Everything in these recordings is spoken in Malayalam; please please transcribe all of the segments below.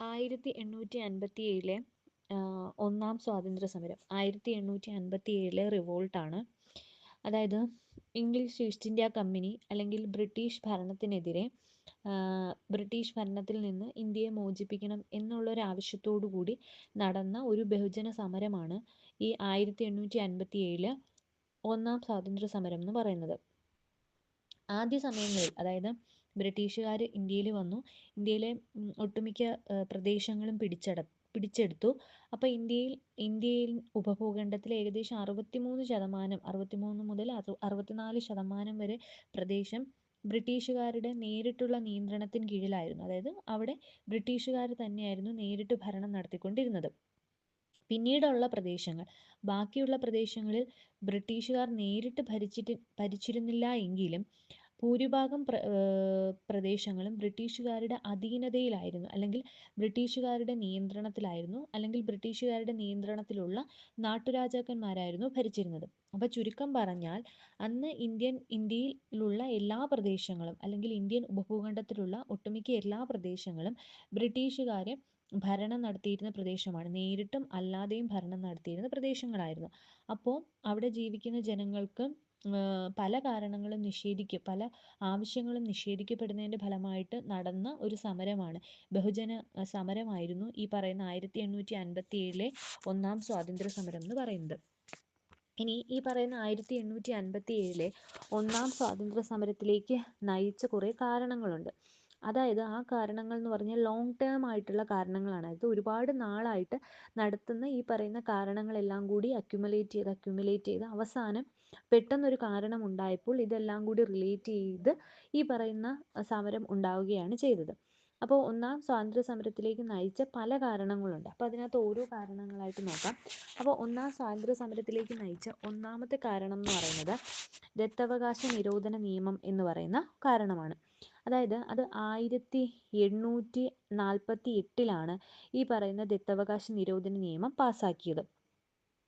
ആയിരത്തി എണ്ണൂറ്റി അൻപത്തി ഏഴിലെ ഒന്നാം സ്വാതന്ത്ര്യ സമരം ആയിരത്തി എണ്ണൂറ്റി അൻപത്തി ഏഴിലെ റിവോൾട്ടാണ് അതായത് ഇംഗ്ലീഷ് ഈസ്റ്റ് ഇന്ത്യ കമ്പനി അല്ലെങ്കിൽ ബ്രിട്ടീഷ് ഭരണത്തിനെതിരെ ബ്രിട്ടീഷ് ഭരണത്തിൽ നിന്ന് ഇന്ത്യയെ മോചിപ്പിക്കണം എന്നുള്ള ഒരു ആവശ്യത്തോടു കൂടി നടന്ന ഒരു ബഹുജന സമരമാണ് ഈ ആയിരത്തി എണ്ണൂറ്റി അൻപത്തി ഏഴിൽ ഒന്നാം സ്വാതന്ത്ര്യ സമരം എന്ന് പറയുന്നത്. ആദ്യ സമയങ്ങളിൽ അതായത് ബ്രിട്ടീഷുകാർ ഇന്ത്യയിൽ വന്നു. ഇന്ത്യയിലെ ഒട്ടുമിക്ക പ്രദേശങ്ങളും പിടിച്ചട പിടിച്ചെടുത്തു. അപ്പോൾ ഇന്ത്യയിൽ ഇന്ത്യയിൽ ഉപഭൂഖണ്ഡത്തിൽ ഏകദേശം അറുപത്തിമൂന്ന് ശതമാനം അറുപത്തിമൂന്ന് മുതൽ അറുപത്തിനാല് ശതമാനം വരെ പ്രദേശം ബ്രിട്ടീഷുകാരുടെ നേരിട്ടുള്ള നിയന്ത്രണത്തിന് കീഴിലായിരുന്നു. അതായത് അവിടെ ബ്രിട്ടീഷുകാർ തന്നെയായിരുന്നു നേരിട്ട് ഭരണം നടത്തിക്കൊണ്ടിരുന്നത്. പിന്നീടുള്ള പ്രദേശങ്ങൾ. ബാക്കിയുള്ള പ്രദേശങ്ങളിൽ ബ്രിട്ടീഷുകാർ നേരിട്ട് ഭരിച്ചിട്ട് ഭരിച്ചിരുന്നില്ല എങ്കിലും ഭൂരിഭാഗം പ്ര പ്രദേശങ്ങളും ബ്രിട്ടീഷുകാരുടെ അധീനതയിലായിരുന്നു. അല്ലെങ്കിൽ ബ്രിട്ടീഷുകാരുടെ നിയന്ത്രണത്തിലായിരുന്നു. അല്ലെങ്കിൽ ബ്രിട്ടീഷുകാരുടെ നിയന്ത്രണത്തിലുള്ള നാട്ടുരാജാക്കന്മാരായിരുന്നു ഭരിച്ചിരുന്നത്. അപ്പൊ ചുരുക്കം പറഞ്ഞാൽ അന്ന് ഇന്ത്യൻ ഇന്ത്യയിലുള്ള എല്ലാ പ്രദേശങ്ങളും അല്ലെങ്കിൽ ഇന്ത്യൻ ഉപഭൂഖണ്ഡത്തിലുള്ള ഒട്ടുമിക്ക എല്ലാ പ്രദേശങ്ങളും ബ്രിട്ടീഷുകാരെ ഭരണം നടത്തിയിരുന്ന പ്രദേശമാണ്. നേരിട്ടും അല്ലാതെയും ഭരണം നടത്തിയിരുന്ന പ്രദേശങ്ങളായിരുന്നു. അപ്പോൾ അവിടെ ജീവിക്കുന്ന ജനങ്ങൾക്ക് പല കാരണങ്ങളും നിഷേധിക്ക പല ആവശ്യങ്ങളും നിഷേധിക്കപ്പെടുന്നതിന്റെ ഫലമായിട്ട് നടന്ന ഒരു സമരമാണ്. ബഹുജന സമരമായിരുന്നു ഈ പറയുന്ന ആയിരത്തി എണ്ണൂറ്റി അൻപത്തി ഏഴിലെ ഒന്നാം സ്വാതന്ത്ര്യ സമരം എന്ന് പറയുന്നത്. ഇനി ഈ പറയുന്ന ആയിരത്തി എണ്ണൂറ്റി അൻപത്തി ഏഴിലെ ഒന്നാം സ്വാതന്ത്ര്യ സമരത്തിലേക്ക് നയിച്ച കുറേ കാരണങ്ങളുണ്ട്. അതായത് ആ കാരണങ്ങൾ എന്ന് പറഞ്ഞാൽ ലോങ് ടേം ആയിട്ടുള്ള കാരണങ്ങളാണ്. അതായത് ഒരുപാട് നാളായിട്ട് നടത്തുന്ന ഈ പറയുന്ന കാരണങ്ങളെല്ലാം കൂടി അക്യുമുലേറ്റ് ചെയ്ത് അക്യുമുലേറ്റ് ചെയ്ത് അവസാനം പെട്ടെന്നൊരു കാരണം ഉണ്ടായപ്പോൾ ഇതെല്ലാം കൂടി റിലേറ്റ് ചെയ്ത് ഈ പറയുന്ന സമരം ഉണ്ടാവുകയാണ് ചെയ്തത്. അപ്പോൾ ഒന്നാം സ്വാതന്ത്ര്യ സമരത്തിലേക്ക് നയിച്ച പല കാരണങ്ങളുണ്ട്. അപ്പോൾ അതിനകത്ത് ഓരോ കാരണങ്ങളായിട്ട് നോക്കാം. അപ്പോൾ ഒന്നാം സ്വാതന്ത്ര്യ സമരത്തിലേക്ക് നയിച്ച ഒന്നാമത്തെ കാരണം എന്ന് പറയുന്നത് ദത്തവകാശ നിരോധന നിയമം എന്ന് പറയുന്ന കാരണമാണ്. അതായത് അത് ആയിരത്തി എണ്ണൂറ്റി നാൽപ്പത്തി എട്ടിലാണ് ഈ പറയുന്ന ദത്തവകാശ നിരോധന നിയമം പാസ്സാക്കിയത്.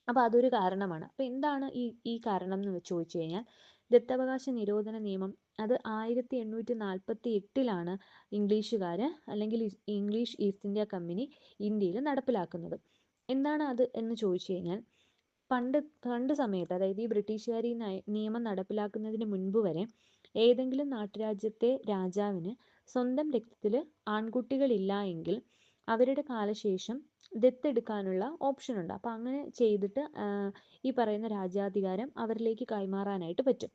അപ്പോൾ അതൊരു കാരണമാണ്. അപ്പോൾ എന്താണ് ഈ ഈ കാരണം എന്ന് ചോദിച്ചു കഴിഞ്ഞാൽ ദത്തവകാശ നിരോധന നിയമം അത് ആയിരത്തി എണ്ണൂറ്റി നാൽപ്പത്തി എട്ടിലാണ് ഇംഗ്ലീഷുകാർ അല്ലെങ്കിൽ ഇംഗ്ലീഷ് ഈസ്റ്റ് ഇന്ത്യ കമ്പനി ഇന്ത്യയിൽ നടപ്പിലാക്കുന്നത്. എന്താണ് അത് എന്ന് ചോദിച്ചു കഴിഞ്ഞാൽ പണ്ട് പണ്ട് സമയത്ത് അതായത് ഈ ബ്രിട്ടീഷുകാർ ഈ നിയമം നടപ്പിലാക്കുന്നതിന് മുൻപ് വരെ ഏതെങ്കിലും നാട്ടുരാജ്യത്തെ രാജാവിന് സ്വന്തം രക്തത്തിൽ ആൺകുട്ടികളില്ല എങ്കിൽ അവരുടെ കാലശേഷം ദത്തെടുക്കാനുള്ള ഓപ്ഷൻ ഉണ്ട്. അപ്പോൾ അങ്ങനെ ചെയ്തിട്ട് ഈ പറയുന്ന രാജാധികാരം അവരിലേക്ക് കൈമാറാനായിട്ട് പറ്റും.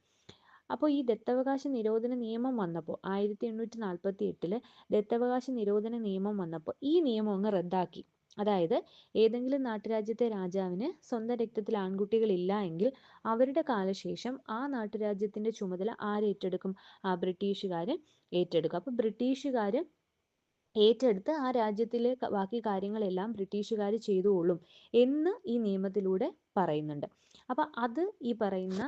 അപ്പോൾ ഈ ദത്തവകാശ നിരോധന നിയമം വന്നപ്പോൾ ആയിരത്തി എണ്ണൂറ്റി നാൽപ്പത്തി എട്ടിൽ ദത്തവകാശ നിരോധന നിയമം വന്നപ്പോൾ ഈ നിയമം അങ്ങ് റദ്ദാക്കി. അതായത് ഏതെങ്കിലും നാട്ടുരാജ്യത്തെ രാജാവിന് സ്വന്തം രക്തത്തിൽ ആൺകുട്ടികൾ ഇല്ല എങ്കിൽ അവരുടെ കാലശേഷം ആ നാട്ടുരാജ്യത്തിന്റെ ചുമതല ആരേറ്റെടുക്കും ആ ബ്രിട്ടീഷുകാർ ഏറ്റെടുക്കും. അപ്പൊ ബ്രിട്ടീഷുകാർ ഏറ്റെടുത്ത് ആ രാജ്യത്തിലെ ബാക്കി കാര്യങ്ങളെല്ലാം ബ്രിട്ടീഷുകാർ ചെയ്തുകൊള്ളും എന്ന് ഈ നിയമത്തിലൂടെ പറയുന്നുണ്ട്. അപ്പൊ അത് ഈ പറയുന്ന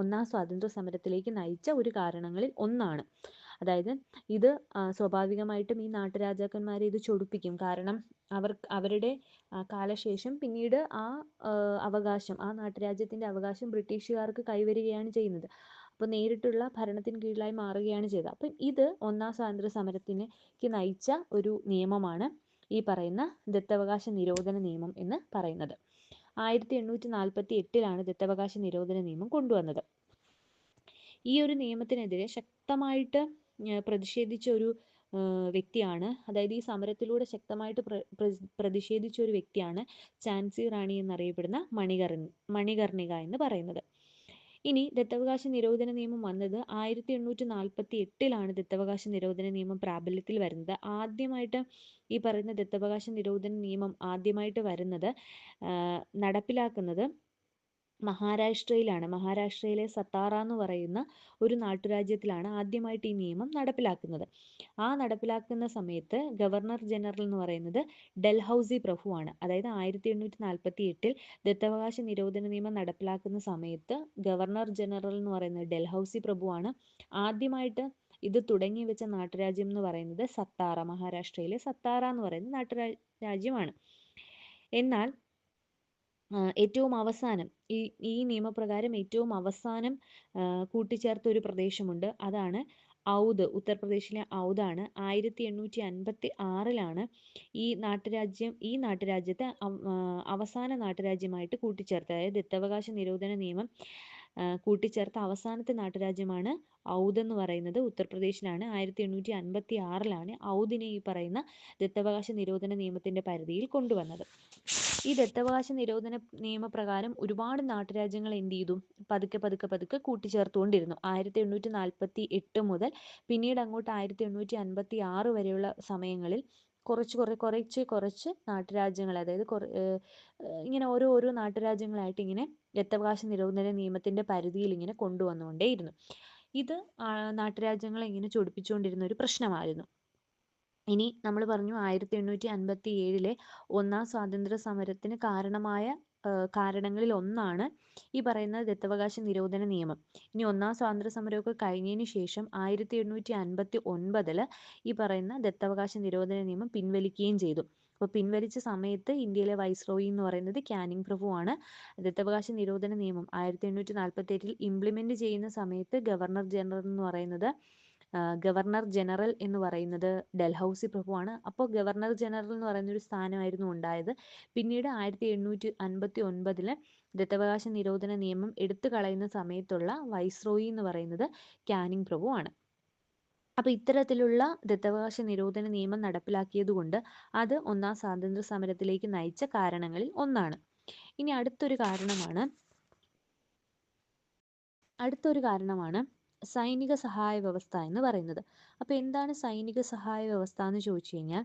ഒന്നാം സ്വാതന്ത്ര്യ സമരത്തിലേക്ക് നയിച്ച ഒരു കാരണങ്ങളിൽ ഒന്നാണ്. അതായത് ഇത് സ്വാഭാവികമായിട്ടും ഈ നാട്ടുരാജാക്കന്മാരെ ഇത് ചൊടിപ്പിക്കും. കാരണം അവർ അവരുടെ കാലശേഷം പിന്നീട് ആ അവകാശം ആ നാട്ടുരാജ്യത്തിന്റെ അവകാശം ബ്രിട്ടീഷുകാർക്ക് കൈവരികയാണ് ചെയ്യുന്നത്. അപ്പോൾ നേരിട്ടുള്ള ഭരണത്തിന് കീഴിലായി മാറുകയാണ് ചെയ്തത്. അപ്പം ഇത് ഒന്നാം സ്വാതന്ത്ര്യ സമരത്തിനേക്ക് നയിച്ച ഒരു നിയമമാണ് ഈ പറയുന്ന ദത്തവകാശ നിരോധന നിയമം എന്ന് പറയുന്നത്. ആയിരത്തി എണ്ണൂറ്റി നാൽപ്പത്തി എട്ടിലാണ് ദത്തവകാശ നിരോധന നിയമം കൊണ്ടുവന്നത്. ഈ ഒരു നിയമത്തിനെതിരെ ശക്തമായിട്ട് പ്രതിഷേധിച്ച ഒരു വ്യക്തിയാണ്. അതായത് ഈ സമരത്തിലൂടെ ശക്തമായിട്ട് പ്രതിഷേധിച്ച ഒരു വ്യക്തിയാണ് ഝാൻസി റാണി എന്നറിയപ്പെടുന്ന മണികർ മണികർണിക എന്ന് പറയുന്നത്. ഇനി ദത്തവകാശ നിരോധന നിയമം വന്നത് ആയിരത്തി എണ്ണൂറ്റി നാൽപ്പത്തി എട്ടിലാണ് ദത്തവകാശ നിരോധന നിയമം പ്രാബല്യത്തിൽ വരുന്നത്. ആദ്യമായിട്ട് ഈ പറയുന്ന ദത്തവകാശ നിരോധന നിയമം ആദ്യമായിട്ട് വരുന്നത് നടപ്പിലാക്കുന്നത് മഹാരാഷ്ട്രയിലാണ്. മഹാരാഷ്ട്രയിലെ സത്താറ എന്ന് പറയുന്ന ഒരു നാട്ടുരാജ്യത്തിലാണ് ആദ്യമായിട്ട് ഈ നിയമം നടപ്പിലാക്കുന്നത്. ആ നടപ്പിലാക്കുന്ന സമയത്ത് ഗവർണർ ജനറൽ എന്ന് പറയുന്നത് ഡൽഹൌസി പ്രഭുവാണ്. അതായത് ആയിരത്തി എണ്ണൂറ്റി നാൽപ്പത്തി എട്ടിൽ ദത്തവകാശ നിരോധന നിയമം നടപ്പിലാക്കുന്ന സമയത്ത് ഗവർണർ ജനറൽ എന്ന് പറയുന്നത് ഡൽഹൌസി പ്രഭുവാണ്. ആദ്യമായിട്ട് ഇത് തുടങ്ങി വെച്ച നാട്ടുരാജ്യം എന്ന് പറയുന്നത് സത്താറ. മഹാരാഷ്ട്രയിലെ സത്താറ എന്ന് പറയുന്ന നാട്ടുരാജ്യമാണ് എന്നാൽ ഏറ്റവും അവസാനം ഈ ഈ നിയമപ്രകാരം ഏറ്റവും അവസാനം കൂട്ടിച്ചേർത്ത ഒരു പ്രദേശമുണ്ട്. അതാണ് ഔദ്. ഉത്തർപ്രദേശിലെ ഔദാണ്. ആയിരത്തി എണ്ണൂറ്റി അൻപത്തി ആറിലാണ് ഈ നാട്ടുരാജ്യം ഈ നാട്ടുരാജ്യത്തെ അവ- അവസാന നാട്ടുരാജ്യമായിട്ട് കൂട്ടിച്ചേർത്തത്. അതായത് ദത്തവകാശ നിരോധന നിയമം കൂട്ടിച്ചേർത്ത അവസാനത്തെ നാട്ടുരാജ്യമാണ് ഔദ് എന്ന് പറയുന്നത്. ഉത്തർപ്രദേശിലാണ്. ആയിരത്തി എണ്ണൂറ്റി അൻപത്തി ആറിലാണ് ഔദിനെ ഈ പറയുന്ന ദത്തവകാശ നിരോധന നിയമത്തിന്റെ പരിധിയിൽ കൊണ്ടുവന്നത്. ഈ ദത്തവകാശ നിരോധന നിയമപ്രകാരം ഒരുപാട് നാട്ടുരാജ്യങ്ങൾ എന്ത് ചെയ്തു? പതുക്കെ പതുക്കെ പതുക്കെ കൂട്ടിച്ചേർത്തുകൊണ്ടിരുന്നു. ആയിരത്തി എണ്ണൂറ്റി നാൽപ്പത്തി എട്ട് മുതൽ പിന്നീട് അങ്ങോട്ട് ആയിരത്തി എണ്ണൂറ്റി അൻപത്തി ആറ് വരെയുള്ള സമയങ്ങളിൽ കുറച്ച് കുറെ കുറച്ച് കുറച്ച് നാട്ടുരാജ്യങ്ങൾ അതായത് ഇങ്ങനെ ഓരോ ഓരോ നാട്ടുരാജ്യങ്ങളായിട്ട് ഇങ്ങനെ ദത്തവകാശ നിരോധന നിയമത്തിന്റെ പരിധിയിൽ ഇങ്ങനെ കൊണ്ടുവന്നുകൊണ്ടേയിരുന്നു. ഇത് നാട്ടുരാജ്യങ്ങളെ ഇങ്ങനെ ചൊടിപ്പിച്ചുകൊണ്ടിരുന്ന ഒരു പ്രശ്നമായിരുന്നു. ഇനി നമ്മൾ പറഞ്ഞു ആയിരത്തി എണ്ണൂറ്റി അൻപത്തി ഏഴിലെ ഒന്നാം സ്വാതന്ത്ര്യ സമരത്തിന് കാരണമായ കാരണങ്ങളിൽ ഒന്നാണ് ഈ പറയുന്ന ദത്തവകാശ നിരോധന നിയമം. ഇനി ഒന്നാം സ്വാതന്ത്ര്യ സമരമൊക്കെ കഴിഞ്ഞതിന് ശേഷം ആയിരത്തി എണ്ണൂറ്റി അൻപത്തി ഒൻപതിൽ ഈ പറയുന്ന ദത്തവകാശ നിരോധന നിയമം പിൻവലിക്കുകയും ചെയ്തു. അപ്പോൾ പിൻവലിച്ച സമയത്ത് ഇന്ത്യയിലെ വൈസ്രോയി എന്ന് പറയുന്നത് ക്യാനിങ് ആണ് ദത്തവകാശ നിരോധന നിയമം ആയിരത്തി എണ്ണൂറ്റി നാൽപ്പത്തി എട്ടിൽ ഇംപ്ലിമെന്റ് ചെയ്യുന്ന സമയത്ത് ഗവർണർ ജനറൽ എന്ന് പറയുന്നത് ഗവർണർ ജനറൽ എന്ന് പറയുന്നത് ഡൽഹൌസി പ്രഭുവാണ്. അപ്പോൾ ഗവർണർ ജനറൽ എന്ന് പറയുന്ന ഒരു സ്ഥാനമായിരുന്നു ഉണ്ടായത്. പിന്നീട് ആയിരത്തി എണ്ണൂറ്റി അൻപത്തി ഒൻപതിൽ ദത്തവകാശ നിരോധന നിയമം എടുത്തു കളയുന്ന സമയത്തുള്ള വൈസ്രോയി എന്ന് പറയുന്നത് കാനിങ് പ്രഭുവാണ്. അപ്പോൾ ഇത്തരത്തിലുള്ള ദത്തവകാശ നിരോധന നിയമം നടപ്പിലാക്കിയതുകൊണ്ട് അത് ഒന്നാം സ്വാതന്ത്ര്യ സമരത്തിലേക്ക് നയിച്ച കാരണങ്ങളിൽ ഒന്നാണ്. ഇനി അടുത്തൊരു കാരണമാണ് അടുത്തൊരു കാരണമാണ് സൈനിക സഹായ വ്യവസ്ഥ എന്ന് പറയുന്നത്. അപ്പോൾ എന്താണ് സൈനിക സഹായ വ്യവസ്ഥ എന്ന് ചോദിച്ചു കഴിഞ്ഞാൽ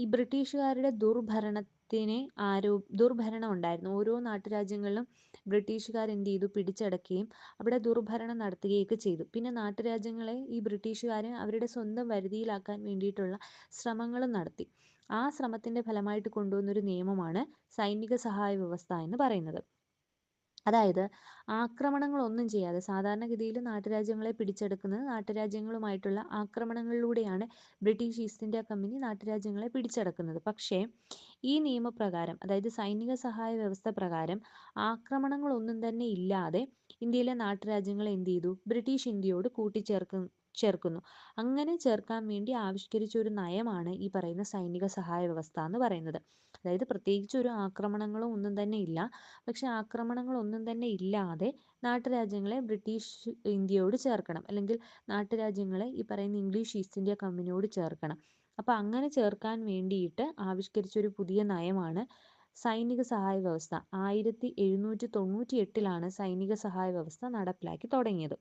ഈ ബ്രിട്ടീഷുകാരുടെ ദുർഭരണത്തിനെ ആരോ ദുർഭരണം ഉണ്ടായിരുന്നു. ഓരോ നാട്ടുരാജ്യങ്ങളിലും ബ്രിട്ടീഷുകാർ എന്ത് ചെയ്തു? പിടിച്ചടക്കുകയും അവിടെ ദുർഭരണം നടത്തുകയൊക്കെ ചെയ്തു. പിന്നെ നാട്ടുരാജ്യങ്ങളെ ഈ ബ്രിട്ടീഷുകാരെ അവരുടെ സ്വന്തം വരുതിയിലാക്കാൻ വേണ്ടിയിട്ടുള്ള ശ്രമങ്ങളും നടത്തി. ആ ശ്രമത്തിന്റെ ഫലമായിട്ട് കൊണ്ടുവന്നൊരു നിയമമാണ് സൈനിക സഹായ വ്യവസ്ഥ എന്ന് പറയുന്നത്. അതായത് ആക്രമണങ്ങൾ ഒന്നും ചെയ്യാതെ സാധാരണഗതിയിൽ നാട്ടുരാജ്യങ്ങളെ പിടിച്ചെടുക്കുന്നത് നാട്ടുരാജ്യങ്ങളുമായിട്ടുള്ള ആക്രമണങ്ങളിലൂടെയാണ് ബ്രിട്ടീഷ് ഈസ്റ്റ് ഇന്ത്യ കമ്പനി നാട്ടുരാജ്യങ്ങളെ പിടിച്ചടക്കുന്നത്. പക്ഷേ ഈ നിയമപ്രകാരം അതായത് സൈനിക സഹായ വ്യവസ്ഥ പ്രകാരം ആക്രമണങ്ങളൊന്നും തന്നെ ഇല്ലാതെ ഇന്ത്യയിലെ നാട്ടുരാജ്യങ്ങൾ എന്ത് ചെയ്തു? ബ്രിട്ടീഷ് ഇന്ത്യയോട് കൂട്ടിച്ചേർക്കുന്നു ചേർക്കുന്നു. അങ്ങനെ ചേർക്കാൻ വേണ്ടി ആവിഷ്കരിച്ച ഒരു നയമാണ് ഈ പറയുന്ന സൈനിക സഹായ വ്യവസ്ഥ എന്ന് പറയുന്നത്. അതായത് പ്രത്യേകിച്ച് ഒരു ആക്രമണങ്ങളോ ഒന്നും തന്നെ ഇല്ല. പക്ഷെ ആക്രമണങ്ങളൊന്നും തന്നെ ഇല്ലാതെ നാട്ടുരാജ്യങ്ങളെ ബ്രിട്ടീഷ് ഇന്ത്യയോട് ചേർക്കണം. അല്ലെങ്കിൽ നാട്ടുരാജ്യങ്ങളെ ഈ പറയുന്ന ഇംഗ്ലീഷ് ഈസ്റ്റ് ഇന്ത്യ കമ്പനിയോട് ചേർക്കണം. അപ്പോൾ അങ്ങനെ ചേർക്കാൻ വേണ്ടിയിട്ട് ആവിഷ്കരിച്ച ഒരു പുതിയ നയമാണ് സൈനിക സഹായ വ്യവസ്ഥ. ആയിരത്തി എഴുന്നൂറ്റി തൊണ്ണൂറ്റി എട്ടിലാണ് സൈനിക സഹായ വ്യവസ്ഥ നടപ്പിലാക്കി തുടങ്ങിയത്.